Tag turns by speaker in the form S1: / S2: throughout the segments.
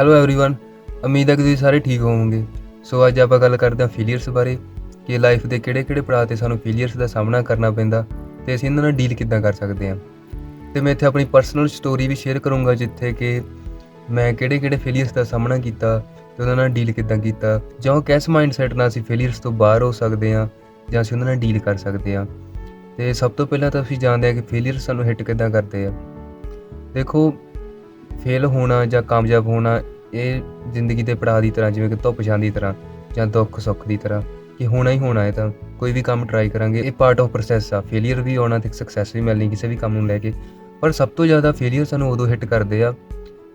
S1: Hello everyone ਉਮੀਦ ਹੈ ਕਿ ਤੁਸੀਂ ਸਾਰੇ ਠੀਕ ਹੋਵੋਗੇ ਸੋ ਅੱਜ ਆਪਾਂ ਗੱਲ ਕਰਦੇ ਹਾਂ ਫੇਲਿਅਰਸ ਬਾਰੇ ਕਿ ਲਾਈਫ ਦੇ ਕਿਹੜੇ-ਕਿਹੜੇ ਪੜਾਅ ਤੇ ਸਾਨੂੰ ਫੇਲਿਅਰਸ ਦਾ ਸਾਹਮਣਾ ਕਰਨਾ ਪੈਂਦਾ ਤੇ ਅਸੀਂ ਇਹਨਾਂ ਨਾਲ ਡੀਲ ਕਿੱਦਾਂ ਕਰ ਸਕਦੇ ਹਾਂ ਤੇ ਮੈਂ ਇੱਥੇ ਆਪਣੀ ਪਰਸਨਲ ਸਟੋਰੀ ਵੀ ਸ਼ੇਅਰ ਕਰੂੰਗਾ ਜਿੱਥੇ ਕਿ ਮੈਂ ਕਿਹੜੇ-ਕਿਹੜੇ ਫੇਲਿਅਰਸ ਦਾ ਸਾਹਮਣਾ ਕੀਤਾ ਤੇ ਉਹਨਾਂ ਨਾਲ ਡੀਲ ਕਿੱਦਾਂ ਕੀਤਾ ਜਾਂ ਉਹ ਕਿਸ ਮਾਈਂਡਸੈਟ ਨਾਲ ਅਸੀਂ ਫੇਲਿਅਰਸ ਤੋਂ ਬਾਹਰ ਹੋ ਸਕਦੇ ਹਾਂ ਜਾਂ ਅਸੀਂ ਉਹਨਾਂ ਨਾਲ ਡੀਲ ਕਰ ਸਕਦੇ ਹਾਂ ਤੇ ਸਭ ਤੋਂ ਪਹਿਲਾਂ ਤਾਂ ਅਸੀਂ ਜਾਣਦੇ ਹਾਂ ਕਿ ਫੇਲਿਅਰ ਸਾਨੂੰ ਹਿੱਟ ਕਿੱਦਾਂ ਕਰਦੇ ਆ ਦੇਖੋ ਫੇਲ ਹੋਣਾ ਜਾਂ ਕਾਮਯਾਬ ਹੋਣਾ, ਇਹ ਜ਼ਿੰਦਗੀ ਦੇ ਪੜਾਅ ਦੀ ਤਰ੍ਹਾਂ, ਜਿਵੇਂ ਕਿ ਧੁੱਪ ਛਾਂ ਦੀ ਤਰ੍ਹਾਂ ਜਾਂ ਦੁੱਖ ਸੁੱਖ ਦੀ ਤਰ੍ਹਾਂ, ਕਿ ਹੋਣਾ ਹੀ ਹੋਣਾ ਹੈ ਤਾਂ ਕੋਈ ਵੀ ਕੰਮ ਟਰਾਈ ਕਰਾਂਗੇ। ਇਹ ਪਾਰਟ ਆਫ ਪ੍ਰੋਸੈਸ ਆ। ਫੇਲਿਅਰ ਵੀ ਆਉਣਾ ਤੇ ਸਕਸੈਸ ਵੀ ਮਿਲਣੀ, ਕਿਸੇ ਵੀ ਕੰਮ ਨੂੰ ਲੈ ਕੇ। ਪਰ ਸਭ ਤੋਂ ਜ਼ਿਆਦਾ ਫੇਲਿਅਰ ਸਾਨੂੰ ਉਦੋਂ ਹਿੱਟ ਕਰਦੇ ਆ,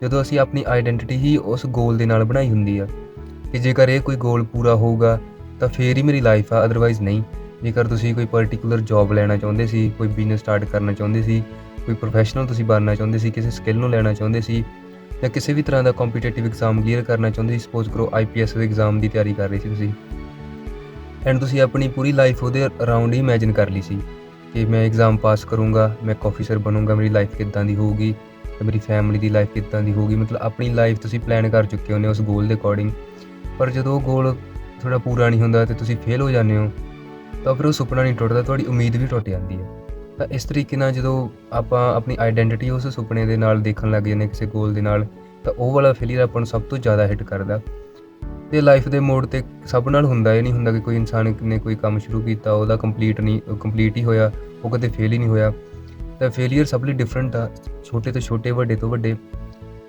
S1: ਜਦੋਂ ਅਸੀਂ ਆਪਣੀ ਆਇਡੈਂਟੀਟੀ ਹੀ ਉਸ ਗੋਲ ਦੇ ਨਾਲ ਬਣਾਈ ਹੁੰਦੀ ਆ, ਕਿ ਜੇਕਰ ਇਹ ਕੋਈ ਗੋਲ ਪੂਰਾ ਹੋਊਗਾ, ਤਾਂ ਫੇਰ ਹੀ ਮੇਰੀ ਲਾਈਫ ਆ ਅਦਰਵਾਈਜ਼ ਨਹੀਂ। ਜੇਕਰ ਤੁਸੀਂ ਕੋਈ ਪਾਰਟਿਕੂਲਰ ਜੌਬ ਲੈਣਾ ਚਾਹੁੰਦੇ ਸੀ, ਕੋਈ ਬਿਜ਼ਨਸ ਸਟਾਰਟ ਕਰਨਾ ਚਾਹੁੰਦੇ ਸੀ ਕੋਈ ਪ੍ਰੋਫੈਸ਼ਨਲ ਤੁਸੀਂ ਬਣਨਾ ਚਾਹੁੰਦੇ ਸੀ, ਕਿਸੇ ਸਕਿੱਲ ਨੂੰ ਲੈਣਾ ਚਾਹੁੰਦੇ ਸੀ, ਜਾਂ ਕਿਸੇ ਵੀ ਤਰ੍ਹਾਂ ਦਾ ਕੰਪੀਟੀਟਿਵ ਐਗਜ਼ਾਮ ਕਲੀਅਰ ਕਰਨਾ ਚਾਹੁੰਦੇ ਸੀ ਸਪੋਜ਼ ਕਰੋ ਆਈਪੀਐਸ ਦੇ ਐਗਜ਼ਾਮ ਦੀ ਤਿਆਰੀ ਕਰ ਰਹੇ ਸੀ ਤੁਸੀਂ ਐਂਡ ਤੁਸੀਂ ਆਪਣੀ ਪੂਰੀ ਲਾਈਫ ਉਹਦੇ ਅਰਾਊਂਡ ਹੀ ਇਮੇਜਿਨ ਕਰ ਲਈ ਸੀ ਕਿ ਮੈਂ ਐਗਜ਼ਾਮ ਪਾਸ ਕਰੂੰਗਾ, ਮੈਂ ਇੱਕ ਆਫੀਸਰ ਬਣੂੰਗਾ, ਮੇਰੀ ਲਾਈਫ ਕਿੱਦਾਂ ਦੀ ਹੋਊਗੀ ਤੇ ਮੇਰੀ ਫੈਮਿਲੀ ਦੀ ਲਾਈਫ ਕਿੱਦਾਂ ਦੀ ਹੋਊਗੀ, ਮਤਲਬ ਆਪਣੀ ਲਾਈਫ ਤੁਸੀਂ ਪਲਾਨ ਕਰ ਚੁੱਕੇ ਹੋ ਨੇ ਉਸ ਗੋਲ ਦੇ ਅਕੋਰਡਿੰਗ ਪਰ ਜਦੋਂ ਉਹ ਗੋਲ ਥੋੜਾ ਪੂਰਾ ਨਹੀਂ ਹੁੰਦਾ ਤੇ ਤੁਸੀਂ ਫੇਲ ਹੋ ਜਾਂਦੇ ਹੋ, ਤਾਂ ਫਿਰ ਉਹ ਸੁਪਨਾ ਨਹੀਂ ਟੁੱਟਦਾ, ਤੁਹਾਡੀ ਉਮੀਦ ਵੀ ਟੁੱਟ ਜਾਂਦੀ ਹੈ। ਤਾਂ ਇਸ ਤਰੀਕੇ ਨਾਲ ਜਦੋਂ ਆਪਾਂ ਆਪਣੀ ਆਇਡੈਂਟੀਟੀ ਉਸ ਸੁਪਨੇ ਦੇ ਨਾਲ ਦੇਖਣ ਲੱਗ ਜਾਂਦੇ ਕਿਸੇ ਗੋਲ ਦੇ ਨਾਲ, ਤਾਂ ਉਹ ਵਾਲਾ ਫੇਲਿਅਰ ਆਪਾਂ ਨੂੰ ਸਭ ਤੋਂ ਜ਼ਿਆਦਾ ਹਿੱਟ ਕਰਦਾ। ਤੇ ਲਾਈਫ ਦੇ ਮੋੜ ਤੇ ਸਭ ਨਾਲ ਹੁੰਦਾ, ਇਹ ਨਹੀਂ ਹੁੰਦਾ ਕਿ ਕੋਈ ਇਨਸਾਨ ਨੇ ਕੋਈ ਕੰਮ ਸ਼ੁਰੂ ਕੀਤਾ, ਉਹਦਾ ਕੰਪਲੀਟ ਨਹੀਂ ਕੰਪਲੀਟ ਹੀ ਹੋਇਆ, ਉਹ ਕਦੇ ਫੇਲ ਹੀ ਨਹੀਂ ਹੋਇਆ। ਤਾਂ ਫੇਲਿਅਰ ਸਭ ਲਈ ਡਿਫਰੈਂਟ ਆ, ਛੋਟੇ ਤੋਂ ਛੋਟੇ, ਵੱਡੇ ਤੋਂ ਵੱਡੇ।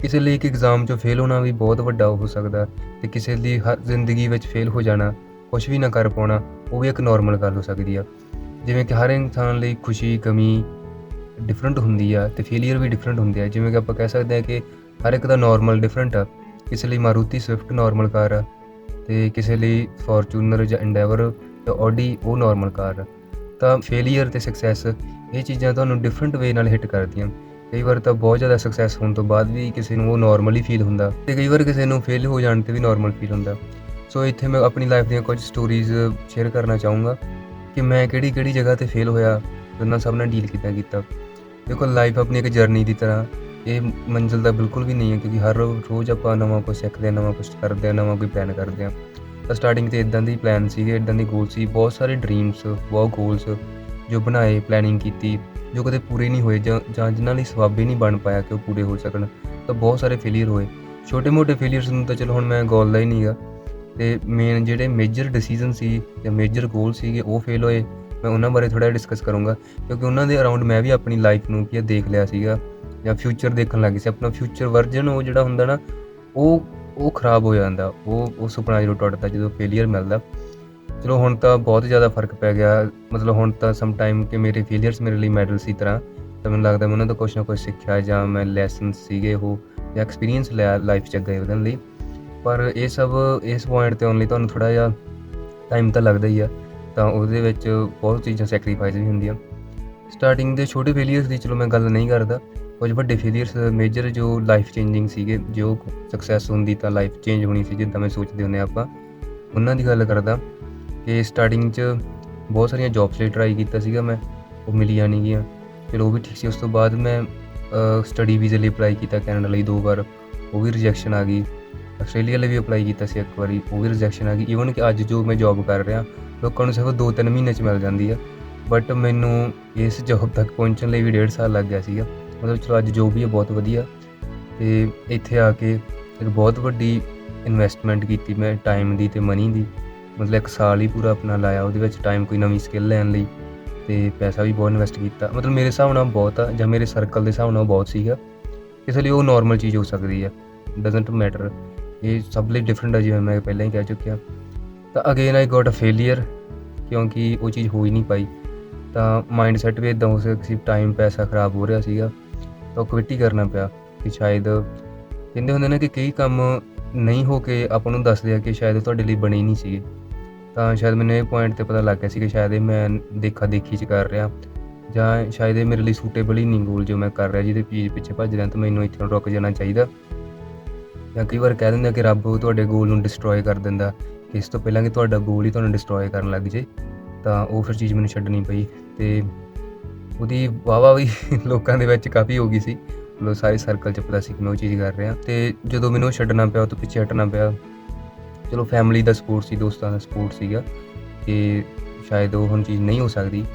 S1: ਕਿਸੇ ਲਈ ਇੱਕ ਐਗਜ਼ਾਮ 'ਚੋਂ ਫੇਲ ਹੋਣਾ ਵੀ ਬਹੁਤ ਵੱਡਾ ਹੋ ਸਕਦਾ, ਤੇ ਕਿਸੇ ਲਈ ਹਰ ਜ਼ਿੰਦਗੀ ਵਿੱਚ ਫੇਲ ਹੋ ਜਾਣਾ ਕੁਝ ਵੀ ਨਾ ਕਰ ਪਾਉਣਾ, ਉਹ ਵੀ ਇੱਕ ਨਾਰਮਲ ਗੱਲ ਹੋ ਸਕਦੀ ਆ। ਜਿਵੇਂ ਕਿ ਹਰ ਇਨਸਾਨ ਲਈ ਖੁਸ਼ੀ, ਕਮੀ ਡਿਫਰੈਂਟ ਹੁੰਦੀ ਆ ਤੇ ਫੇਲਿਅਰ ਵੀ ਡਿਫਰੈਂਟ ਹੁੰਦੇ ਆ। ਜਿਵੇਂ ਕਿ ਆਪਾਂ ਕਹਿ ਸਕਦੇ ਆ ਕਿ ਹਰ ਇੱਕ ਦਾ ਨਾਰਮਲ ਡਿਫਰੈਂਟ ਆ। ਕਿਸੇ ਲਈ ਮਾਰੂਤੀ ਸਵਿਫਟ ਨਾਰਮਲ ਕਾਰ ਆ ਤੇ ਕਿਸੇ ਲਈ ਫੋਰਚੂਨਰ ਜਾਂ ਐਂਡੇਵਰ ਜਾਂ ਆਡੀ ਉਹ ਨਾਰਮਲ ਕਾਰ ਆ। ਤਾਂ ਫੇਲਿਅਰ ਤੇ ਸਕਸੈਸ ਇਹ ਚੀਜ਼ਾਂ ਤੁਹਾਨੂੰ ਡਿਫਰੈਂਟ ਵੇ ਨਾਲ ਹਿੱਟ ਕਰਦੀਆਂ। ਕਈ ਵਾਰ ਤਾਂ ਬਹੁਤ ਜ਼ਿਆਦਾ ਸਕਸੈਸ ਹੋਣ ਤੋਂ ਬਾਅਦ ਵੀ ਕਿਸੇ ਨੂੰ ਉਹ ਨਾਰਮਲੀ ਫੀਲ ਹੁੰਦਾ ਤੇ ਕਈ ਵਾਰ ਕਿਸੇ ਨੂੰ ਫੇਲ ਹੋ ਜਾਣ ਤੇ ਵੀ ਨਾਰਮਲ ਫੀਲ ਹੁੰਦਾ। ਸੋ ਇੱਥੇ ਮੈਂ ਆਪਣੀ ਲਾਈਫ ਦੀਆਂ ਕੁਝ ਸਟੋਰੀਜ਼ ਸ਼ੇਅਰ ਕਰਨਾ ਚਾਹੂੰਗਾ। ਕਿ ਮੈਂ ਕਿਹੜੀ ਕਿਹੜੀ ਜਗ੍ਹਾ ਤੇ ਫੇਲ ਹੋਇਆ, ਉਹਨਾਂ ਸਭ ਨਾਲ ਡੀਲ ਕਿੱਦਾਂ ਕੀਤਾ। ਦੇਖੋ ਲਾਈਫ ਆਪਣੀ ਇੱਕ ਜਰਨੀ ਦੀ ਤਰ੍ਹਾਂ, ਇਹ ਮੰਜ਼ਿਲ ਦਾ ਬਿਲਕੁਲ ਵੀ ਨਹੀਂ ਹੈ, ਕਿਉਂਕਿ ਹਰ ਰੋ- ਰੋਜ਼ ਆਪਾਂ ਨਵਾਂ ਕੁਝ ਸਿੱਖਦੇ ਹਾਂ, ਨਵਾਂ ਕੁਝ ਕਰਦੇ ਹਾਂ, ਨਵਾਂ ਕੋਈ ਪਲਾਨ ਕਰਦੇ ਹਾਂ। ਤਾਂ ਸਟਾਰਟਿੰਗ ਤੇ ਇਦਾਂ ਦੇ ਪਲਾਨ ਸੀਗੇ ਇਦਾਂ ਦੇ ਗੋਲ ਸੀ, ਬਹੁਤ ਸਾਰੇ ਡ੍ਰੀਮਸ ਬਹੁਤ ਗੋਲਸ ਜੋ ਬਣਾਏ ਪਲੈਨਿੰਗ ਕੀਤੀ, ਜੋ ਕਦੇ ਪੂਰੇ ਨਹੀਂ ਹੋਏ, ਜਾਂ ਜਾਂ ਜਿਨ੍ਹਾਂ ਲਈ ਸਵਾਬੇ ਨਹੀਂ ਬਣ ਪਾਇਆ ਕਿ ਉਹ ਪੂਰੇ ਹੋ ਸਕਣ, ਤਾਂ ਬਹੁਤ ਸਾਰੇ ਫੇਲਿਅਰ ਹੋਏ। ਛੋਟੇ-ਮੋਟੇ ਫੇਲਿਅਰਸ ਨੂੰ ਤਾਂ ਚਲੋ ਹੁਣ ਮੈਂ ਗੋਲਦਾ ਹੀ ਨਹੀਂਗਾ ਤੇ ਮੇਨ ਜਿਹੜੇ ਮੇਜਰ ਡਿਸੀਜਨ ਸੀ ਜਾਂ ਮੇਜਰ ਗੋਲ ਸੀਗੇ, ਉਹ ਫੇਲ ਹੋਏ। ਮੈਂ ਉਹਨਾਂ ਬਾਰੇ ਥੋੜਾ ਡਿਸਕਸ ਕਰੂੰਗਾ, ਕਿਉਂਕਿ ਉਹਨਾਂ ਦੇ ਅਰਾਊਂਡ ਮੈਂ ਵੀ ਆਪਣੀ ਲਾਈਫ ਨੂੰ ਕੀ ਆ, ਦੇਖ ਲਿਆ ਸੀਗਾ, ਜਾਂ ਫਿਊਚਰ ਦੇਖਣ ਲੱਗੀ ਸੀ। ਆਪਣਾ ਫਿਊਚਰ ਵਰਜਨ ਉਹ ਜਿਹੜਾ ਹੁੰਦਾ ਨਾ, ਉਹ ਉਹ ਖਰਾਬ ਹੋ ਜਾਂਦਾ। ਉਹ ਉਹ ਸੁਪਨਾ ਜਦੋਂ ਟੁੱਟਦਾ, ਜਦੋਂ ਫੇਲਿਅਰ ਮਿਲਦਾ। ਚਲੋ ਹੁਣ ਤਾਂ ਬਹੁਤ ਜ਼ਿਆਦਾ ਫ਼ਰਕ ਪੈ ਗਿਆ। ਮਤਲਬ ਹੁਣ ਤਾਂ ਸਮ ਟਾਈਮ ਕਿ ਮੇਰੇ ਫੇਲਿਅਰਸ ਮੇਰੇ ਲਈ ਮੈਡਲ ਸੀ ਤਰ੍ਹਾਂ, ਤਾਂ ਮੈਨੂੰ ਲੱਗਦਾ ਮੈਂ ਉਹਨਾਂ ਤੋਂ ਕੁਝ ਨਾ ਕੁਝ ਸਿੱਖਿਆ ਜਾਂ ਮੈਂ ਲੈਸਨ ਸੀਗੇ ਉਹ, ਜਾਂ ਐਕਸਪੀਰੀਅੰਸ ਲਿਆ ਲਾਈਫ 'ਚ ਅੱਗੇ ਵਧਣ ਲਈ। ਪਰ ਇਹ ਸਭ ਇਸ ਪੁਆਇੰਟ ਤੇ ਆਉਣ ਲਈ ਤੁਹਾਨੂੰ ਥੋੜਾ ਜਿਹਾ ਟਾਈਮ ਤਾਂ ਲੱਗਦਾ ਹੀ ਆ, ਤਾਂ ਉਹਦੇ ਵਿੱਚ ਬਹੁਤ ਚੀਜ਼ਾਂ ਸੈਕਰੀਫਾਈਸ ਵੀ ਹੁੰਦੀਆਂ। ਸਟਾਰਟਿੰਗ ਦੇ ਛੋਟੇ ਫੇਲਿਅਰਸ ਦੀ ਚਲੋ ਮੈਂ ਗੱਲ ਨਹੀਂ ਕਰਦਾ, ਕੁਝ ਵੱਡੇ ਫੇਲਿਅਰਸ ਮੇਜਰ ਜੋ ਲਾਈਫ ਚੇਂਜਿੰਗ ਸੀਗੇ, ਜੋ ਸਕਸੈਸ ਹੁੰਦੀ ਤਾਂ ਲਾਈਫ ਚੇਂਜ ਹੋਣੀ ਸੀ, ਜਿੱਦਾਂ ਮੈਂ ਸੋਚਦੇ ਹੁੰਦੇ ਆਪਾਂ, ਉਹਨਾਂ ਦੀ ਗੱਲ ਕਰਦਾ ਕਿ ਸਟਾਰਟਿੰਗ 'ਚ ਬਹੁਤ ਸਾਰੀਆਂ ਜੌਬਸ ਲਈ ਟਰਾਈ ਕੀਤਾ ਸੀਗਾ ਮੈਂ, ਉਹ ਮਿਲੀਆਂ ਨਹੀਂ ਗਈਆਂ। ਫਿਰ ਉਹ ਵੀ ਠੀਕ ਸੀ, ਉਸ ਤੋਂ ਬਾਅਦ ਮੈਂ ਸਟੱਡੀ ਵੀਜ਼ੇ ਲਈ ਅਪਲਾਈ ਕੀਤਾ ਕੈਨੇਡਾ ਲਈ ਦੋ ਵਾਰ, ਉਹ ਵੀ ਰਿਜੈਕਸ਼ਨ ਆ ਗਈ। ਆਸਟ੍ਰੇਲੀਆ ਲਈ ਵੀ ਅਪਲਾਈ ਕੀਤਾ ਸੀ ਇੱਕ ਵਾਰੀ, ਉਹ ਵੀ ਰਿਜੈਕਸ਼ਨ ਆ ਗਈ। ਈਵਨ ਕਿ ਅੱਜ ਜੋ ਮੈਂ ਜੌਬ ਕਰ ਰਿਹਾ, ਲੋਕਾਂ ਨੂੰ ਸਿਰਫ 2-3 ਮਹੀਨੇ 'ਚ ਮਿਲ ਜਾਂਦੀ ਆ। ਬਟ ਮੈਨੂੰ ਇਸ ਜੌਬ ਤੱਕ ਪਹੁੰਚਣ ਲਈ ਵੀ ਡੇਢ ਸਾਲ ਲੱਗ ਗਿਆ ਸੀਗਾ। ਮਤਲਬ ਚਲੋ ਅੱਜ ਜੋ ਵੀ ਹੈ ਬਹੁਤ ਵਧੀਆ। ਤੇ ਇੱਥੇ ਆ ਕੇ ਇੱਕ ਬਹੁਤ ਵੱਡੀ ਇਨਵੈਸਟਮੈਂਟ ਕੀਤੀ ਮੈਂ ਟਾਈਮ ਦੀ ਤੇ ਮਨੀ ਦੀ। ਮਤਲਬ ਇੱਕ ਸਾਲ ਹੀ ਪੂਰਾ ਆਪਣਾ ਲਾਇਆ, ਉਹਦੇ ਵਿੱਚ ਟਾਈਮ ਕੋਈ ਨਵੀਂ ਸਕਿੱਲ ਲੈਣ ਲਈ। ਤੇ ਪੈਸਾ ਵੀ ਬਹੁਤ ਇਨਵੈਸਟ ਕੀਤਾ। ਮਤਲਬ ਮੇਰੇ ਹਿਸਾਬ ਨਾਲ ਬਹੁਤ ਆ, ਜਾਂ ਮੇਰੇ ਸਰਕਲ ਦੇ ਹਿਸਾਬ ਨਾਲ ਬਹੁਤ ਸੀਗਾ। ਇਸ ਲਈ ਉਹ ਨਾਰਮਲ ਚੀਜ਼ ਹੋ ਸਕਦੀ ਆ। ਡਸਨਟ ਮੈਟਰ ਇਹ ਸਭ ਲਈ ਡਿਫਰੈਂਟ ਆ ਜਿਵੇਂ ਮੈਂ ਪਹਿਲਾਂ ਹੀ ਕਹਿ ਚੁੱਕਿਆ। ਤਾਂ again I got a failure ਕਿਉਂਕਿ ਉਹ ਚੀਜ਼ ਹੋ ਹੀ ਨਹੀਂ ਪਾਈ। ਤਾਂ ਮਾਈਂਡ ਸੈਟ ਵੀ ਇਦਾਂ ਹੋ ਸਕਦਾ ਸੀ ਟਾਈਮ ਪੈਸਾ ਖਰਾਬ ਹੋ ਰਿਹਾ ਸੀਗਾ, ਤਾਂ ਕੁਇਟ ਹੀ ਕਰਨਾ ਪਿਆ। ਕਿ ਸ਼ਾਇਦ ਕਹਿੰਦੇ ਹੁੰਦੇ ਨੇ ਕਿ ਕਈ ਕੰਮ ਨਹੀਂ ਹੋ ਕੇ ਆਪਾਂ ਨੂੰ ਦੱਸਦੇ ਆ ਕਿ ਸ਼ਾਇਦ ਤੁਹਾਡੇ ਲਈ ਬਣੇ ਨਹੀਂ ਸੀਗੇ। ਤਾਂ ਸ਼ਾਇਦ ਮੈਨੂੰ ਇਹ ਪੁਆਇੰਟ ਤੇ ਪਤਾ ਲੱਗ ਗਿਆ ਸੀ ਕਿ ਸ਼ਾਇਦ ਇਹ ਮੈਂ ਦੇਖਾ ਦੇਖੀ ਚ ਕਰ ਰਿਹਾ। ਜਾਂ ਸ਼ਾਇਦ ਇਹ ਮੇਰੇ ਲਈ ਸੂਟੇਬਲ ਹੀ ਨਹੀਂ ਗੋਲ ਜੋ ਮੈਂ ਕਰ ਰਿਹਾ, ਜਿਹਦੇ ਪੀਜ਼ ਪਿੱਛੇ ਭੱਜ ਰਿਹਾ ਤਾਂ ਮੈਨੂੰ ਇੱਥੇ ਰੁਕ ਜਾਣਾ ਚਾਹੀਦਾ। ਜਾਂ ਕਈ ਵਾਰ ਕਹਿ ਦਿੰਦੇ ਆ ਕਿ ਰੱਬ ਤੁਹਾਡੇ ਗੋਲ ਨੂੰ ਡਿਸਟਰੋਏ ਕਰ ਦਿੰਦਾ, ਇਸ ਤੋਂ ਪਹਿਲਾਂ ਕਿ ਤੁਹਾਡਾ ਗੋਲ ਹੀ ਤੁਹਾਨੂੰ ਡਿਸਟਰੋਏ ਕਰਨ ਲੱਗ ਜੇ ਤਾਂ ਉਹ ਫਿਰ ਚੀਜ਼ ਮੈਨੂੰ ਛੱਡਣੀ ਪਈ ਤੇ ਉਹਦੀ ਵਾਵਾ ਵੀ ਲੋਕਾਂ ਦੇ ਵਿੱਚ ਕਾਫੀ ਹੋ ਗਈ ਸੀ। ਮਤਲਬ ਸਾਰੇ ਸਰਕਲ 'ਚ ਪਤਾ ਸੀ ਕਿ ਮੈਂ ਉਹ ਚੀਜ਼ ਕਰ ਰਿਹਾ। ਤੇ ਜਦੋਂ ਮੈਨੂੰ ਛੱਡਣਾ ਪਿਆ, ਉਹ ਤੋਂ ਪਿੱਛੇ ਹਟਣਾ ਪਿਆ, ਚਲੋ ਫੈਮਿਲੀ ਦਾ ਸਪੋਰਟ ਸੀ, ਦੋਸਤਾਂ ਦਾ ਸਪੋਰਟ ਸੀਗਾ ਕਿ ਸ਼ਾਇਦ ਉਹ ਹੁਣ ਚੀਜ਼ ਨਹੀਂ ਹੋ ਸਕਦੀ।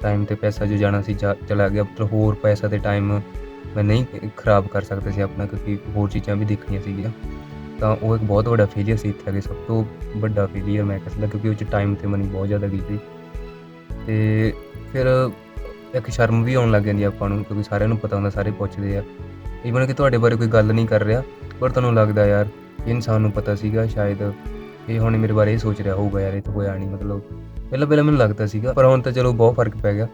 S1: ਟਾਈਮ ਤੇ ਪੈਸਾ ਜੋ ਜਾਣਾ ਸੀ ਚਲਾ ਗਿਆ। ਮਤਲਬ ਹੋਰ ਪੈਸਾ ਤੇ ਟਾਈਮ ਮੈਂ ਨਹੀਂ ਖਰਾਬ ਕਰ ਸਕਦਾ ਸੀ ਆਪਣਾ ਕਿਉਂਕਿ ਹੋਰ ਚੀਜ਼ਾਂ ਵੀ ਦੇਖਣੀਆਂ ਸੀਗੀਆਂ। ਤਾਂ ਉਹ ਇੱਕ ਬਹੁਤ ਵੱਡਾ ਫੇਲੀਅਰ ਸੀ ਇੱਥੇ ਆ ਕੇ, ਸਭ ਤੋਂ ਵੱਡਾ ਫੇਲੀਅਰ ਮੈਂ ਕਹਿ ਸਕਦਾ ਕਿਉਂਕਿ ਉਹ ਚ ਟਾਈਮ ਤੇ ਮਨੀ ਬਹੁਤ ਜ਼ਿਆਦਾ ਗਈ ਸੀ। ਤੇ ਫਿਰ ਇੱਕ ਸ਼ਰਮ ਵੀ ਆਉਣ ਲੱਗ ਜਾਂਦੀ ਆਪਾਂ ਨੂੰ ਕਿਉਂਕਿ ਸਾਰਿਆਂ ਨੂੰ ਪਤਾ ਹੁੰਦਾ, ਸਾਰੇ ਪੁੱਛਦੇ ਆ। ਈਵਨ ਕਿ ਤੁਹਾਡੇ ਬਾਰੇ ਕੋਈ ਗੱਲ ਨਹੀਂ ਕਰ ਰਿਹਾ, ਪਰ ਤੁਹਾਨੂੰ ਲੱਗਦਾ ਯਾਰ ਇਹ ਇਨਸਾਨ ਨੂੰ ਪਤਾ ਸੀਗਾ ਸ਼ਾਇਦ ਇਹ ਹੁਣ ਮੇਰੇ ਬਾਰੇ ਇਹ ਸੋਚ ਰਿਹਾ ਹੋਊਗਾ ਯਾਰ, ਇਹ ਤਾਂ ਹੋਇਆ ਨਹੀਂ ਮਤਲਬ। ਪਹਿਲਾਂ ਪਹਿਲਾਂ ਮੈਨੂੰ ਲੱਗਦਾ ਸੀਗਾ, ਪਰ ਹੁਣ ਤਾਂ ਚਲੋ ਬਹੁਤ ਫ਼ਰਕ ਪੈ ਗਿਆ।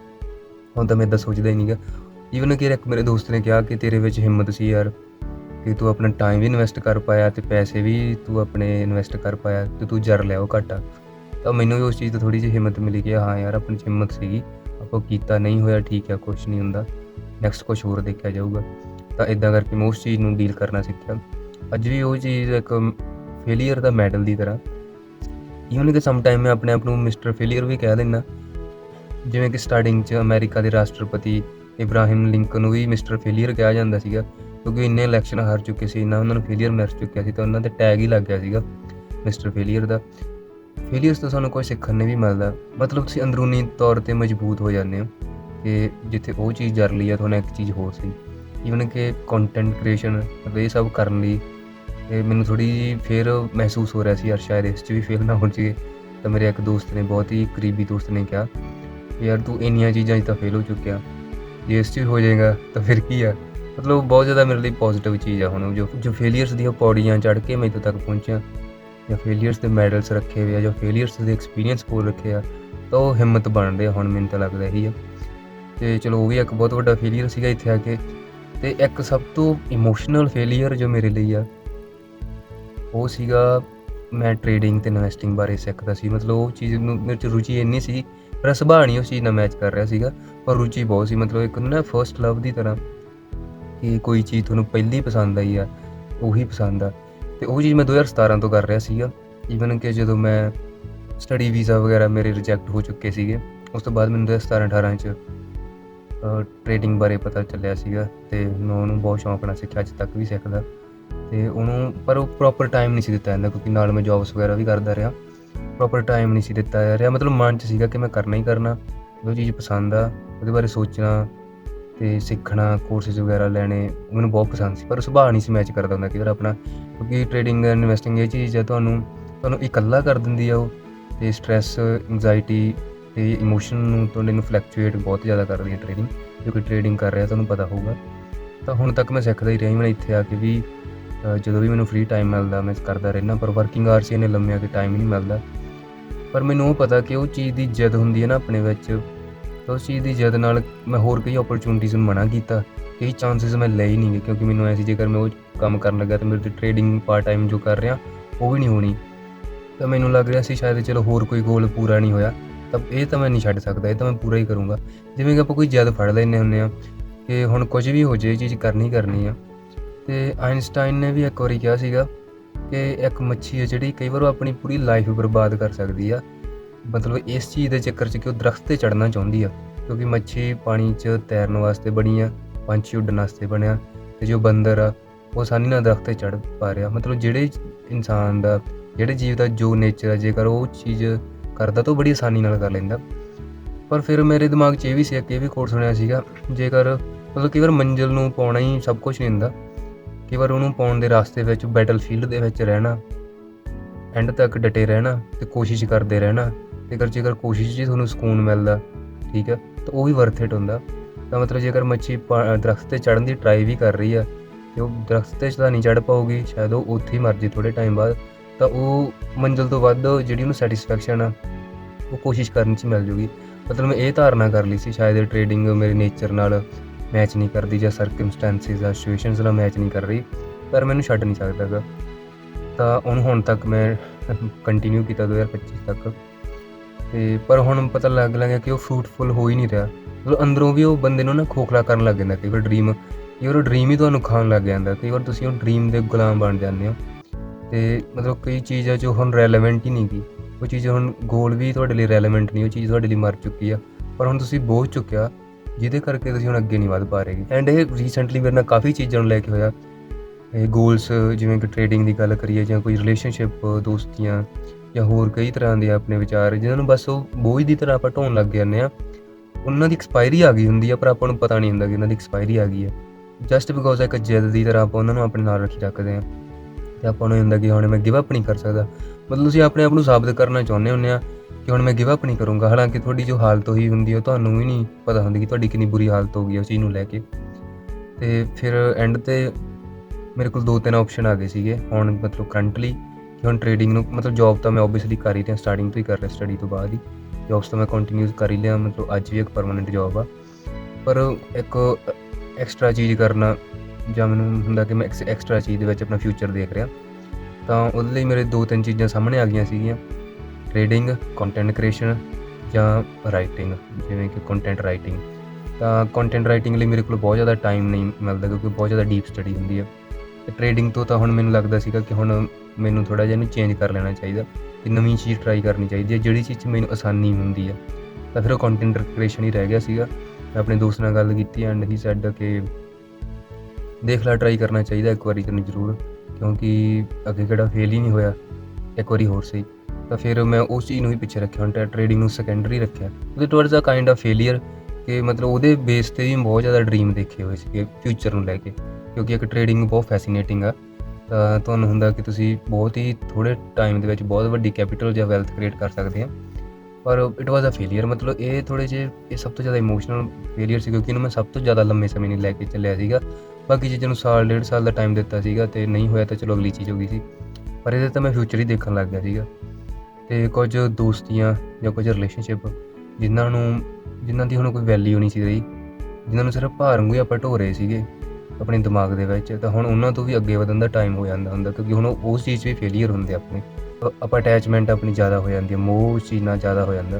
S1: ਹੁਣ ਤਾਂ ਮੈਂ ਇਦਾਂ ਸੋਚਦਾ ਹੀ ਨਹੀਂਗਾ ਈਵਨ ਕਿ ਇੱਕ ਮੇਰੇ ਦੋਸਤ ਨੇ ਕਿਹਾ ਕਿ ਤੇਰੇ ਵਿੱਚ ਹਿੰਮਤ ਸੀ ਯਾਰ, ਕਿ ਤੂੰ ਆਪਣਾ ਟਾਈਮ ਵੀ ਇਨਵੈਸਟ ਕਰ ਪਾਇਆ ਤੇ ਪੈਸੇ ਵੀ ਤੂੰ ਆਪਣੇ ਇਨਵੈਸਟ ਕਰ ਪਾਇਆ ਤੇ ਤੂੰ ਜਰ ਲਿਆ ਉਹ ਘਾਟਾ, ਤਾਂ ਮੈਨੂੰ ਵੀ ਉਸ ਚੀਜ਼ ਤੋਂ ਥੋੜੀ ਜਿਹੀ ਹਿੰਮਤ ਮਿਲੀ ਕਿ ਹਾਂ ਯਾਰ, ਆਪਣੀ 'ਚ ਹਿੰਮਤ ਸੀਗੀ, ਆਪਾਂ ਕੀਤਾ ਨਹੀਂ ਹੋਇਆ, ਠੀਕ ਹੈ ਕੁਝ ਨਹੀਂ ਹੁੰਦਾ ਨੈਕਸਟ ਕੁਝ ਹੋਰ ਦੇਖਿਆ ਜਾਊਗਾ। ਤਾਂ ਇਦਾਂ ਕਰਕੇ ਮੈਂ ਉਸ ਚੀਜ਼ ਨੂੰ ਡੀਲ ਕਰਨਾ ਸਿੱਖਿਆ। ਅੱਜ ਵੀ ਉਹ ਚੀਜ਼ ਇੱਕ ਫੇਲਿਅਰ ਦਾ ਮੈਡਲ ਦੀ ਤਰ੍ਹਾਂ। ਈਵਨ ਕਿ ਸਮ ਟਾਈਮ ਮੈਂ ਆਪਣੇ ਆਪ ਨੂੰ ਮਿਸਟਰ ਫੇਲਿਅਰ ਵੀ ਕਹਿ ਦਿੰਦਾ। ਜਿਵੇਂ ਕਿ ਸਟਾਰਟਿੰਗ 'ਚ ਅਮਰੀਕਾ ਦੇ ਰਾਸ਼ਟਰਪਤੀ ਇਬਰਾਹਿਮ ਲਿੰਕਨ ਨੂੰ ਵੀ ਮਿਸਟਰ ਫੇਲੀਅਰ ਕਿਹਾ ਜਾਂਦਾ ਸੀਗਾ, ਕਿਉਂਕਿ ਇੰਨੇ ਇਲੈਕਸ਼ਨ ਹਾਰ ਚੁੱਕੇ ਸੀ, ਇੰਨਾ ਉਹਨਾਂ ਨੂੰ ਫੇਲੀਅਰ ਮਿਲ ਚੁੱਕਿਆ ਸੀ, ਤਾਂ ਉਹਨਾਂ ਤੇ ਟੈਗ ਹੀ ਲੱਗ ਗਿਆ ਸੀਗਾ ਮਿਸਟਰ ਫੇਲੀਅਰ ਦਾ। ਫੇਲਿਅਰਸ ਤੋਂ ਸਾਨੂੰ ਕੁਝ ਸਿੱਖਣ ਨੂੰ ਵੀ ਮਿਲਦਾ। ਮਤਲਬ ਤੁਸੀਂ ਅੰਦਰੂਨੀ ਤੌਰ ਤੇ ਮਜ਼ਬੂਤ ਹੋ ਜਾਂਦੇ ਹੋ ਕਿ ਜਿੱਥੇ ਉਹ ਚੀਜ਼ ਜਰ ਲਈ ਆ, ਤੁਹਾਨੂੰ ਇੱਕ ਚੀਜ਼ ਹੋਰ ਸੀ। ਈਵਨ ਕਿ ਕੰਟੈਂਟ ਕ੍ਰੀਏਸ਼ਨ ਇਹ ਸਭ ਕਰਨ ਲਈ ਤੇ ਮੈਨੂੰ ਥੋੜੀ ਜਿਹੀ ਫੇਰ ਮਹਿਸੂਸ ਹੋ ਰਿਹਾ ਸੀ, ਯਾਰ ਸ਼ਾਇਦ ਇਸ 'ਚ ਵੀ ਫੇਲ ਨਾ ਹੋ ਜਾਈਏ। ਤਾਂ ਮੇਰੇ ਇੱਕ ਦੋਸਤ ਨੇ, ਬਹੁਤ ਹੀ ਕਰੀਬੀ ਦੋਸਤ ਨੇ ਕਿਹਾ ਵੀ ਯਾਰ ਤੂੰ ਇੰਨੀਆਂ ਚੀਜ਼ਾਂ 'ਚ ਤਾਂ ਫੇਲ ਹੋ ਚੁੱਕਿਆ। ਜੇ ਇਸ 'ਚ ਹੋ ਜਾਏਗਾ ਤਾਂ ਫਿਰ ਕੀ ਆ? ਮਤਲਬ ਬਹੁਤ ਜ਼ਿਆਦਾ ਮੇਰੇ ਲਈ ਪੋਜ਼ਿਟਿਵ ਚੀਜ਼ ਆ ਹੁਣ, ਜੋ ਜੋ ਫੇਲਿਅਰਸ ਦੀਆਂ ਪੌੜੀਆਂ ਚੜ੍ਹ ਕੇ ਮੈਂ ਇੱਥੇ ਤੱਕ ਪਹੁੰਚਿਆ। ਜਾਂ ਫੇਲਿਅਰਸ ਦੇ ਮੈਡਲਸ ਰੱਖੇ ਹੋਏ ਆ, ਜਾਂ ਫੇਲਿਅਰਸ ਦੇ ਐਕਸਪੀਰੀਅੰਸ ਕੋਲ ਰੱਖੇ ਆ, ਤਾਂ ਉਹ ਹਿੰਮਤ ਬਣਦੇ ਆ ਹੁਣ ਮੈਨੂੰ ਤਾਂ ਲੱਗਦਾ ਇਹੀ ਆ। ਤੇ ਚਲੋ ਉਹ ਵੀ ਇੱਕ ਬਹੁਤ ਵੱਡਾ ਫੇਲਿਅਰ ਸੀਗਾ ਇੱਥੇ ਆ ਕੇ। ਤੇ ਇੱਕ ਸਭ ਤੋਂ ਇਮੋਸ਼ਨਲ ਫੇਲਿਅਰ ਜੋ ਮੇਰੇ ਲਈ ਆ, ਉਹ ਸੀਗਾ ਮੈਂ ਟ੍ਰੇਡਿੰਗ ਤੇ ਇਨਵੈਸਟਿੰਗ ਬਾਰੇ ਸਿੱਖਦਾ ਸੀ। ਮਤਲਬ ਉਹ ਚੀਜ਼ ਨੂੰ, ਮੇਰੇ ਚ ਰੁਚੀ ਇੰਨੀ ਸੀ ਪਰ ਸੁਭਾਅ ਨਹੀਂ ਉਸ ਚੀਜ਼ ਨਾਲ ਮੈਚ ਕਰ ਰਿਹਾ ਸੀਗਾ, ਪਰ ਰੁਚੀ ਬਹੁਤ ਸੀ, ਮਤਲਬ ਇੱਕ ਨਾ ਫਰਸਟ ਲਵ ਦੀ ਤਰ੍ਹਾਂ ਕਿ ਕੋਈ ਚੀਜ਼ ਤੁਹਾਨੂੰ ਪਹਿਲੀ ਪਸੰਦ ਆਈ ਆ, ਉਹੀ ਪਸੰਦ ਆ। ਤੇ ਉਹ ਚੀਜ਼ ਮੈਂ 2017 ਤੋਂ ਕਰ ਰਿਹਾ ਸੀਗਾ ਈਵਨ ਕਿ ਜਦੋਂ ਮੈਂ ਸਟੱਡੀ ਵੀਜ਼ਾ ਵਗੈਰਾ ਮੇਰੇ ਰਿਜੈਕਟ ਹੋ ਚੁੱਕੇ ਸੀਗੇ, ਉਸ ਤੋਂ ਬਾਅਦ ਮੈਨੂੰ 2017 18 ਚ ਟ੍ਰੇਡਿੰਗ ਬਾਰੇ ਪਤਾ ਚੱਲਿਆ ਸੀਗਾ ਤੇ ਮੈਂ ਉਹਨੂੰ ਬਹੁਤ ਸ਼ੌਂਕ ਨਾਲ ਸਿੱਖਿਆ, ਅੱਜ ਤੱਕ ਵੀ ਸਿੱਖਦਾ। ਤੇ ਉਹਨੂੰ, ਪਰ ਉਹ ਪ੍ਰੋਪਰ ਟਾਈਮ ਨਹੀਂ ਸੀ ਦਿੱਤਾ ਜਾਂਦਾ ਕਿਉਂਕਿ ਨਾਲ ਮੈਂ ਜੌਬਸ ਵਗੈਰਾ ਵੀ ਕਰਦਾ ਰਿਹਾ। ਪ੍ਰੋਪਰ ਟਾਈਮ ਨਹੀਂ ਸੀ ਦਿੱਤਾ ਜਾ ਰਿਹਾ। ਮਤਲਬ ਮਨ 'ਚ ਸੀਗਾ ਕਿ ਮੈਂ ਕਰਨਾ ਹੀ ਕਰਨਾ, ਜੋ ਚੀਜ਼ ਪਸੰਦ ਆ, ਉਹਦੇ ਬਾਰੇ ਸੋਚਣਾ ਤੇ ਸਿੱਖਣਾ ਕੋਰਸਿਸ ਵਗੈਰਾ ਲੈਣੇ, ਮੈਨੂੰ ਬਹੁਤ ਪਸੰਦ ਸੀ। ਪਰ ਸੁਭਾਅ ਨਹੀਂ ਸੀ ਮੈਚ ਕਰਦਾ ਹੁੰਦਾ ਕਿ ਵਾਰ ਆਪਣਾ, ਕਿਉਂਕਿ ਟ੍ਰੇਡਿੰਗ ਐਂਡ ਇਨਵੈਸਟਿੰਗ ਇਹ ਚੀਜ਼ ਹੈ ਤੁਹਾਨੂੰ ਤੁਹਾਨੂੰ ਇਕੱਲਾ ਕਰ ਦਿੰਦੀ ਆ ਉਹ ਤੇ ਸਟ੍ਰੈਸ ਐਂਜ਼ਾਈਟੀ ਤੇ ਇਮੋਸ਼ਨ ਨੂੰ ਤੁਹਾਡੇ ਨੂੰ ਫਲੈਕਚੁਏਟ ਬਹੁਤ ਜ਼ਿਆਦਾ ਕਰਦੀ ਹੈ ਟ੍ਰੇਡਿੰਗ ਜੋ ਕਿ ਟ੍ਰੇਡਿੰਗ ਕਰ ਰਿਹਾ, ਤੁਹਾਨੂੰ ਪਤਾ ਹੋਊਗਾ। ਤਾਂ ਹੁਣ ਤੱਕ ਮੈਂ ਸਿੱਖਦਾ ਹੀ ਰਿਹਾ ਮੈਂ ਇੱਥੇ ਆ ਕੇ ਵੀ ਜਦੋਂ ਵੀ ਮੈਨੂੰ ਫ੍ਰੀ ਟਾਈਮ ਮਿਲਦਾ, ਮੈਂ ਕਰਦਾ ਰਹਿਣਾ ਪਰ ਵਰਕਿੰਗ ਆਵਰਸ ਇਹਨੇ ਲੰਮੇ ਆ ਕੇ ਟਾਈਮ ਹੀ ਨਹੀਂ ਮਿਲਦਾ। ਪਰ ਮੈਨੂੰ ਉਹ ਪਤਾ ਕਿ ਉਹ ਚੀਜ਼ ਦੀ ਜਿੱਦ ਹੁੰਦੀ ਹੈ ਨਾ ਆਪਣੇ ਵਿੱਚ। ਤਾਂ ਉਸ ਚੀਜ਼ ਦੀ ਜਿੱਦ ਨਾਲ ਮੈਂ ਹੋਰ ਕਈ ਓਪਰਚੁਨਿਟੀਜ਼ ਨੂੰ ਮਨਾ ਕੀਤਾ। ਕਈ ਚਾਂਸਸ ਮੈਂ ਲਏ ਹੀ ਨਹੀਂ ਗੇ ਕਿਉਂਕਿ ਮੈਨੂੰ ਐਸੀ ਜੇਕਰ ਮੈਂ ਉਹ ਕੰਮ ਕਰਨ ਲੱਗਾ ਤਾਂ ਮੇਰੇ ਤੇ ਟ੍ਰੇਡਿੰਗ ਪਾਰਟ ਟਾਈਮ ਜੋ ਕਰ ਰਿਹਾ, ਉਹ ਵੀ ਨਹੀਂ ਹੋਣੀ। ਤਾਂ ਮੈਨੂੰ ਲੱਗ ਰਿਹਾ ਸੀ ਸ਼ਾਇਦ ਚਲੋ ਹੋਰ ਕੋਈ ਗੋਲ ਪੂਰਾ ਨਹੀਂ ਹੋਇਆ। ਤਾਂ ਇਹ ਤਾਂ ਮੈਂ ਨਹੀਂ ਛੱਡ ਸਕਦਾ, ਇਹ ਤਾਂ ਮੈਂ ਪੂਰਾ ਹੀ ਕਰੂੰਗਾ। ਜਿਵੇਂ ਕਿ ਆਪਾਂ ਕੋਈ ਜਦ ਫੜ ਲੈਂਦੇ ਹੁੰਦੇ ਆ ਕਿ ਹੁਣ ਕੁਝ ਵੀ ਹੋ ਜੇ ਇਹ ਚੀਜ਼ ਕਰਨੀ ਕਰਨੀ ਆ। ਤੇ ਆਇਨਸਟਾਈਨ ਨੇ ਵੀ ਇੱਕ ਵਾਰੀ ਕਿਹਾ ਸੀਗਾ ਕਿ ਇੱਕ ਮੱਛੀ ਹੈ ਜਿਹੜੀ ਕਈ ਵਾਰ ਉਹ ਆਪਣੀ ਪੂਰੀ ਲਾਈਫ ਬਰਬਾਦ ਕਰ ਸਕਦੀ ਆ। ਮਤਲਬ ਇਸ ਚੀਜ਼ ਦੇ ਚੱਕਰ 'ਚ ਕਿ ਉਹ ਦਰਖਤ ਤੇ ਚੜਨਾ ਚਾਹੁੰਦੀ ਆ, ਕਿਉਂਕਿ ਮੱਛੀ ਪਾਣੀ 'ਚ ਤੈਰਨ ਵਾਸਤੇ ਬਣੀ ਆ, ਪੰਛੀ ਉੱਡਣ ਵਾਸਤੇ ਬਣਿਆ ਤੇ ਜੋ ਬੰਦਰ ਆ, ਉਹ ਆਸਾਨੀ ਨਾਲ ਦਰਖਤ ਤੇ ਚੜ ਪਾ ਰਿਹਾ। ਮਤਲਬ ਜਿਹੜੇ ਇਨਸਾਨ ਦਾ, ਜਿਹੜੇ ਜੀਵ ਦਾ, ਜੋ ਨੇਚਰ ਆ, ਜੇਕਰ ਉਹ ਚੀਜ਼ ਕਰਦਾ ਤਾਂ ਉਹ ਬੜੀ ਆਸਾਨੀ ਨਾਲ ਕਰ ਲੈਂਦਾ। ਪਰ ਫਿਰ ਮੇਰੇ ਦਿਮਾਗ 'ਚ ਇਹ ਵੀ ਸੀ ਕਿ ਇਹ ਵੀ ਕੋਟ ਸੁਣਿਆ ਸੀਗਾ, ਜੇਕਰ ਮਤਲਬ ਕਈ ਵਾਰ ਮੰਜ਼ਿਲ ਨੂੰ ਪਾਉਣਾ ਹੀ ਸਭ ਕੁਝ ਨਹੀਂ ਹੁੰਦਾ ਕਈ ਵਾਰ ਉਹਨੂੰ ਪਾਉਣ ਦੇ ਰਾਸਤੇ ਵਿੱਚ ਬੈਟਲਫੀਲਡ ਦੇ ਵਿੱਚ ਰਹਿਣਾ ਐਂਡ ਤੱਕ ਡਟੇ ਰਹਿਣਾ ਤੇ ਕੋਸ਼ਿਸ਼ ਕਰਦੇ ਰਹਿਣਾ ਤੇ ਅਗਰ ਜੇਕਰ ਕੋਸ਼ਿਸ਼ 'ਚ ਤੁਹਾਨੂੰ ਸਕੂਨ ਮਿਲਦਾ, ਠੀਕ ਹੈ, ਤਾਂ ਉਹ ਵੀ ਵਰਥ ਇਟ ਹੁੰਦਾ। ਤਾਂ ਮਤਲਬ ਜੇਕਰ ਮੱਛੀ ਪਾ- ਦਰਖਤ ਤੇ ਚੜਨ ਦੀ ਟਰਾਈ ਵੀ ਕਰ ਰਹੀ ਆ ਤੇ ਉਹ ਦਰਖਤ ਤੇ ਤਾਂ ਨਹੀਂ ਚੜ ਪਾਊਗੀ, ਸ਼ਾਇਦ ਉਹ ਉੱਥੇ ਹੀ ਮਰ ਜੇ ਥੋੜੇ ਟਾਈਮ ਬਾਅਦ, ਤਾਂ ਉਹ ਮੰਜ਼ਿਲ ਤੋਂ ਵੱਧ ਜਿਹੜੀ ਉਹਨੂੰ ਸੈਟੀਸਫੈਕਸ਼ਨ ਆ, ਉਹ ਕੋਸ਼ਿਸ਼ ਕਰਨ 'ਚ ਮਿਲ ਜੂਗੀ। ਮਤਲਬ ਮੈਂ ਇਹ ਧਾਰਨਾ ਕਰ ਲਈ ਸੀ, ਸ਼ਾਇਦ ਟ੍ਰੇਡਿੰਗ ਮੇਰੇ ਨੇਚਰ ਨਾਲ ਮੈਚ ਨਹੀਂ ਕਰਦੀ ਜਾਂ ਸਰਕਮਸਟੈਂਸਿਸ ਜਾਂ ਸਿਚੁਏਸ਼ਨਸ ਨਾਲ ਮੈਚ ਨਹੀਂ ਕਰ ਰਹੀ, ਪਰ ਮੈਨੂੰ ਛੱਡ ਨਹੀਂ ਸਕਦਾ ਗਾ ਤਾਂ ਉਹਨੂੰ ਹੁਣ ਤੱਕ ਮੈਂ ਕੰਟੀਨਿਊ ਕੀਤਾ 2025 ਤੱਕ। ਤੇ ਪਰ ਹੁਣ ਪਤਾ ਲੱਗ ਲੱਗਾ ਕਿ ਉਹ ਫਰੂਟਫੁਲ ਹੋ ਹੀ ਨਹੀਂ ਰਿਹਾ। ਮਤਲਬ ਅੰਦਰੋਂ ਵੀ ਉਹ ਬੰਦੇ ਨੂੰ ਨਾ ਖੋਖਲਾ ਕਰਨ ਲੱਗ ਜਾਂਦਾ ਕਈ ਵਾਰ ਡ੍ਰੀਮ ਕਈ ਵਾਰ ਡ੍ਰੀਮ ਹੀ ਤੁਹਾਨੂੰ ਖਾਣ ਲੱਗ ਜਾਂਦਾ, ਕਈ ਵਾਰ ਤੁਸੀਂ ਉਹ ਡ੍ਰੀਮ ਦੇ ਗੁਲਾਮ ਬਣ ਜਾਂਦੇ ਹੋ। ਤੇ ਮਤਲਬ ਕਈ ਚੀਜ਼ ਚੀਜ਼ਾਂ ਜੋ ਹੁਣ ਰੈਲੇਵੈਂਟ ਹੀ ਨਹੀਂ ਗੀ। ਉਹ ਚੀਜ਼ ਹੁਣ ਗੋਲ ਵੀ ਤੁਹਾਡੇ ਲਈ ਰੈਲੇਵੈਂਟ ਨਹੀਂ, ਉਹ ਚੀਜ਼ ਤੁਹਾਡੇ ਲਈ ਮਰ ਚੁੱਕੀ ਆ। ਪਰ ਹੁਣ ਤੁਸੀਂ ਬੋਝ ਚੁੱਕਿਆ ਜਿਹਦੇ ਕਰਕੇ ਤੁਸੀਂ ਹੁਣ ਅੱਗੇ ਨਹੀਂ ਵਧ ਪਾ ਰਹੇਗੇ ਐਂਡ ਇਹ ਰੀਸੈਂਟਲੀ ਮੇਰੇ ਨਾਲ ਕਾਫੀ ਚੀਜ਼ਾਂ ਨੂੰ ਲੈ ਕੇ ਹੋਇਆ। ਇਹ ਗੋਲਸ ਜਿਵੇਂ ਕਿ ਟ੍ਰੇਡਿੰਗ ਦੀ ਗੱਲ ਕਰੀਏ ਜਾਂ ਕੋਈ ਰਿਲੇਸ਼ਨਸ਼ਿਪ ਦੋਸਤੀਆਂ ਜਾਂ ਹੋਰ ਕਈ ਤਰ੍ਹਾਂ ਦੇ ਆਪਣੇ ਵਿਚਾਰ ਜਿਨ੍ਹਾਂ ਨੂੰ ਬਸ ਉਹ ਬੋਝ ਦੀ ਤਰ੍ਹਾਂ ਆਪਾਂ ਢੋਣ ਲੱਗ ਜਾਂਦੇ ਆ ਉਹਨਾਂ ਦੀ ਐਕਸਪਾਇਰੀ ਆ ਗਈ ਹੁੰਦੀ ਆ, ਪਰ ਆਪਾਂ ਨੂੰ ਪਤਾ ਨਹੀਂ ਹੁੰਦਾ ਕਿ ਉਹਨਾਂ ਦੀ ਐਕਸਪਾਇਰੀ ਆ ਗਈ ਹੈ ਜਸਟ ਬਿਕੋਜ਼ ਇੱਕ ਜਿੱਦ ਦੀ ਤਰ੍ਹਾਂ ਆਪਾਂ ਉਹਨਾਂ ਨੂੰ ਆਪਣੇ ਨਾਲ ਰੱਖੀ ਰੱਖਦੇ ਆ ਤੇ ਆਪਾਂ ਨੂੰ ਇਹ ਹੁੰਦਾ ਕਿ ਹੁਣ ਮੈਂ ਗਿਵ ਅਪ ਨਹੀਂ ਕਰ ਸਕਦਾ। ਮਤਲਬ ਤੁਸੀਂ ਆਪਣੇ ਆਪ ਨੂੰ ਸਾਬਤ ਕਰਨਾ ਚਾਹੁੰਦੇ ਹੁੰਦੇ ਆ। ਕਿ ਹੁਣ ਮੈਂ ਗਿਵ ਅਪ ਨਹੀਂ ਕਰੂੰਗਾ। ਹਾਲਾਂਕਿ ਤੁਹਾਡੀ ਜੋ ਹਾਲਤ ਹੋਈ ਹੁੰਦੀ ਹੈ ਤੁਹਾਨੂੰ ਵੀ ਨਹੀਂ ਪਤਾ ਹੁੰਦੀ ਕਿ ਤੁਹਾਡੀ ਕਿੰਨੀ ਬੁਰੀ ਹਾਲਤ ਹੋ ਗਈ ਉਸ ਚੀਜ਼ ਨੂੰ ਲੈ ਕੇ। ਤੇ ਫਿਰ ਐਂਡ ਤੇ ਮੇਰੇ ਕੋਲ ਦੋ ਤਿੰਨ ਆਪਸ਼ਨ ਆ ਗਏ ਸੀਗੇ। ਹੁਣ ਮਤਲਬ ਕਰੰਟਲੀ ਕਿ ਹੁਣ ਟ੍ਰੇਡਿੰਗ ਨੂੰ, ਮਤਲਬ ਜੌਬ ਤਾਂ ਮੈਂ ਆਬਵੀਅਸਲੀ ਕਰ ਹੀ ਰਿਹਾ ਸਟਾਰਟਿੰਗ ਤੋਂ ਹੀ ਕਰ ਰਿਹਾ ਸਟੱਡੀ ਤੋਂ ਬਾਅਦ ਹੀ। ਜੌਬਸ ਤਾਂ ਮੈਂ ਕੰਟੀਨਿਊ ਕਰ ਹੀ ਲਿਆ, ਮਤਲਬ ਅੱਜ ਵੀ ਇੱਕ ਪਰਮਨੈਂਟ ਜੌਬ ਆ। ਪਰ ਇੱਕ ਐਕਸਟਰਾ ਚੀਜ਼ ਕਰਨਾ, ਜਾਂ ਮੈਨੂੰ ਹੁੰਦਾ ਕਿ ਮੈਂ ਐਕਸਟਰਾ ਚੀਜ਼ ਦੇ ਵਿੱਚ ਆਪਣਾ ਫਿਊਚਰ ਦੇਖ ਰਿਹਾ। ਤਾਂ ਉਹਦੇ ਲਈ ਮੇਰੇ ਦੋ ਤਿੰਨ ਚੀਜ਼ਾਂ ਸਾਹਮਣੇ ਆ ਗਈਆਂ ਸੀਗੀਆਂ। ਟ੍ਰੇਡਿੰਗ ਕੰਟੈਂਟ ਕ੍ਰੀਏਸ਼ਨ ਜਾਂ ਰਾਈਟਿੰਗ ਜਿਵੇਂ ਕਿ ਕੰਟੈਂਟ ਰਾਈਟਿੰਗ ਤਾਂ ਕੰਟੈਂਟ ਰਾਈਟਿੰਗ ਲਈ ਮੇਰੇ ਕੋਲ ਬਹੁਤ ਜ਼ਿਆਦਾ ਟਾਈਮ ਨਹੀਂ ਮਿਲਦਾ ਕਿਉਂਕਿ ਬਹੁਤ ਜ਼ਿਆਦਾ ਡੀਪ ਸਟੱਡੀ ਹੁੰਦੀ ਹੈ ਤੇ ਟ੍ਰੇਡਿੰਗ ਤੋਂ ਤਾਂ ਹੁਣ ਮੈਨੂੰ ਲੱਗਦਾ ਸੀਗਾ ਕਿ ਹੁਣ ਮੈਨੂੰ ਥੋੜਾ ਜਿਹਾ ਇਹਨੂੰ ਚੇਂਜ ਕਰ ਲੈਣਾ ਚਾਹੀਦਾ ਕਿ ਨਵੀਂ ਚੀਜ਼ ਟਰਾਈ ਕਰਨੀ ਚਾਹੀਦੀ ਹੈ, ਜਿਹੜੀ ਚੀਜ਼ 'ਚ ਮੈਨੂੰ ਆਸਾਨੀ ਹੁੰਦੀ ਹੈ ਤਾਂ ਫਿਰ ਉਹ ਕੰਟੈਂਟ ਕ੍ਰੀਏਸ਼ਨ ਹੀ ਰਹਿ ਗਿਆ ਸੀਗਾ। ਮੈਂ ਆਪਣੇ ਦੋਸਤ ਨਾਲ ਗੱਲ ਕੀਤੀ ਐਂਡ ਹੀ ਸੈਡ ਕਿ ਦੇਖ ਲੈ ਟਰਾਈ ਕਰਨਾ ਚਾਹੀਦਾ ਇੱਕ ਵਾਰੀ ਤੈਨੂੰ ਜ਼ਰੂਰ, ਕਿਉਂਕਿ ਅੱਗੇ ਕਿਹੜਾ ਫੇਲ ਹੀ ਨਹੀਂ ਹੋਇਆ, ਇੱਕ ਵਾਰੀ ਹੋਰ ਸਹੀ। ਤਾਂ ਫਿਰ ਮੈਂ ਉਸ ਚੀਜ਼ ਨੂੰ ਹੀ ਪਿੱਛੇ ਰੱਖਿਆ, ਹੁਣ ਟ੍ਰੇਡਿੰਗ ਨੂੰ ਸੈਕੰਡਰੀ ਰੱਖਿਆ। ਉਹਦੇ towards a kind of failure ਕਿ ਮਤਲਬ ਉਹਦੇ ਬੇਸ ਤੇ ਵੀ ਬਹੁਤ ਜ਼ਿਆਦਾ ਡ੍ਰੀਮ ਦੇਖੇ ਹੋਏ ਸੀਗੇ ਫਿਊਚਰ ਨੂੰ ਲੈ ਕੇ, ਕਿਉਂਕਿ ਇੱਕ ਟ੍ਰੇਡਿੰਗ ਬਹੁਤ ਫੈਸੀਨੇਟਿੰਗ ਆ। ਤਾਂ ਤੁਹਾਨੂੰ ਹੁੰਦਾ ਕਿ ਤੁਸੀਂ ਬਹੁਤ ਹੀ ਥੋੜੇ ਟਾਈਮ ਦੇ ਵਿੱਚ ਬਹੁਤ ਵੱਡੀ ਕੈਪੀਟਲ ਜਾਂ ਵੈਲਥ ਕ੍ਰੀਏਟ ਕਰ ਸਕਦੇ ਆ। ਪਰ ਇਟ ਵਾਸ ਅ ਫੇਲਿਅਰ ਮਤਲਬ ਇਹ ਥੋੜੇ ਜਿਹੇ, ਇਹ ਸਭ ਤੋਂ ਜ਼ਿਆਦਾ ਇਮੋਸ਼ਨਲ ਫੇਲਿਅਰ ਸੀ ਕਿਉਂਕਿ ਇਹਨੂੰ ਮੈਂ ਸਭ ਤੋਂ ਜ਼ਿਆਦਾ ਲੰਮੇ ਸਮੇਂ ਨਹੀਂ ਲੈ ਕੇ ਚੱਲਿਆ ਸੀਗਾ। ਬਾਕੀ ਚੀਜ਼ਾਂ ਨੂੰ ਸਾਲ, ਡੇਢ ਸਾਲ ਦਾ ਟਾਈਮ ਦਿੱਤਾ ਸੀਗਾ ਤੇ ਨਹੀਂ ਹੋਇਆ ਤਾਂ ਚਲੋ ਅਗਲੀ ਚੀਜ਼ ਹੋ ਗਈ ਸੀ। ਪਰ ਇਹਦੇ ਤਾਂ ਮੈਂ ਫਿਊਚਰ ਹੀ ਦੇਖਣ ਲੱਗ ਗਿਆ ਸੀਗਾ। ਤੇ ਕੁਝ ਦੋਸਤੀਆਂ ਜਾਂ ਕੁਝ ਰਿਲੇਸ਼ਨਸ਼ਿਪ ਜਿਨ੍ਹਾਂ ਨੂੰ, ਜਿਨ੍ਹਾਂ ਦੀ ਹੁਣ ਕੋਈ ਵੈਲਿਊ ਨਹੀਂ ਸੀ ਰਹੀ, ਜਿਨ੍ਹਾਂ ਨੂੰ ਸਿਰਫ ਭਾਰ ਵਾਂਗੂ ਹੀ ਆਪਾਂ ਢੋ ਰਹੇ ਸੀਗੇ ਆਪਣੇ ਦਿਮਾਗ ਦੇ ਵਿੱਚ, ਤਾਂ ਹੁਣ ਉਹਨਾਂ ਤੋਂ ਵੀ ਅੱਗੇ ਵਧਣ ਦਾ ਟਾਈਮ ਹੋ ਜਾਂਦਾ ਹੁੰਦਾ, ਕਿਉਂਕਿ ਹੁਣ ਉਹ ਉਸ ਚੀਜ਼ 'ਚ ਵੀ ਫੇਲਿਅਰ ਹੁੰਦੇ ਆਪਣੇ। ਆਪਾਂ ਅਟੈਚਮੈਂਟ ਆਪਣੀ ਜ਼ਿਆਦਾ ਹੋ ਜਾਂਦੀ ਹੈ ਮੋਹ ਉਸ ਚੀਜ਼ ਨਾਲ ਜ਼ਿਆਦਾ ਹੋ ਜਾਂਦਾ।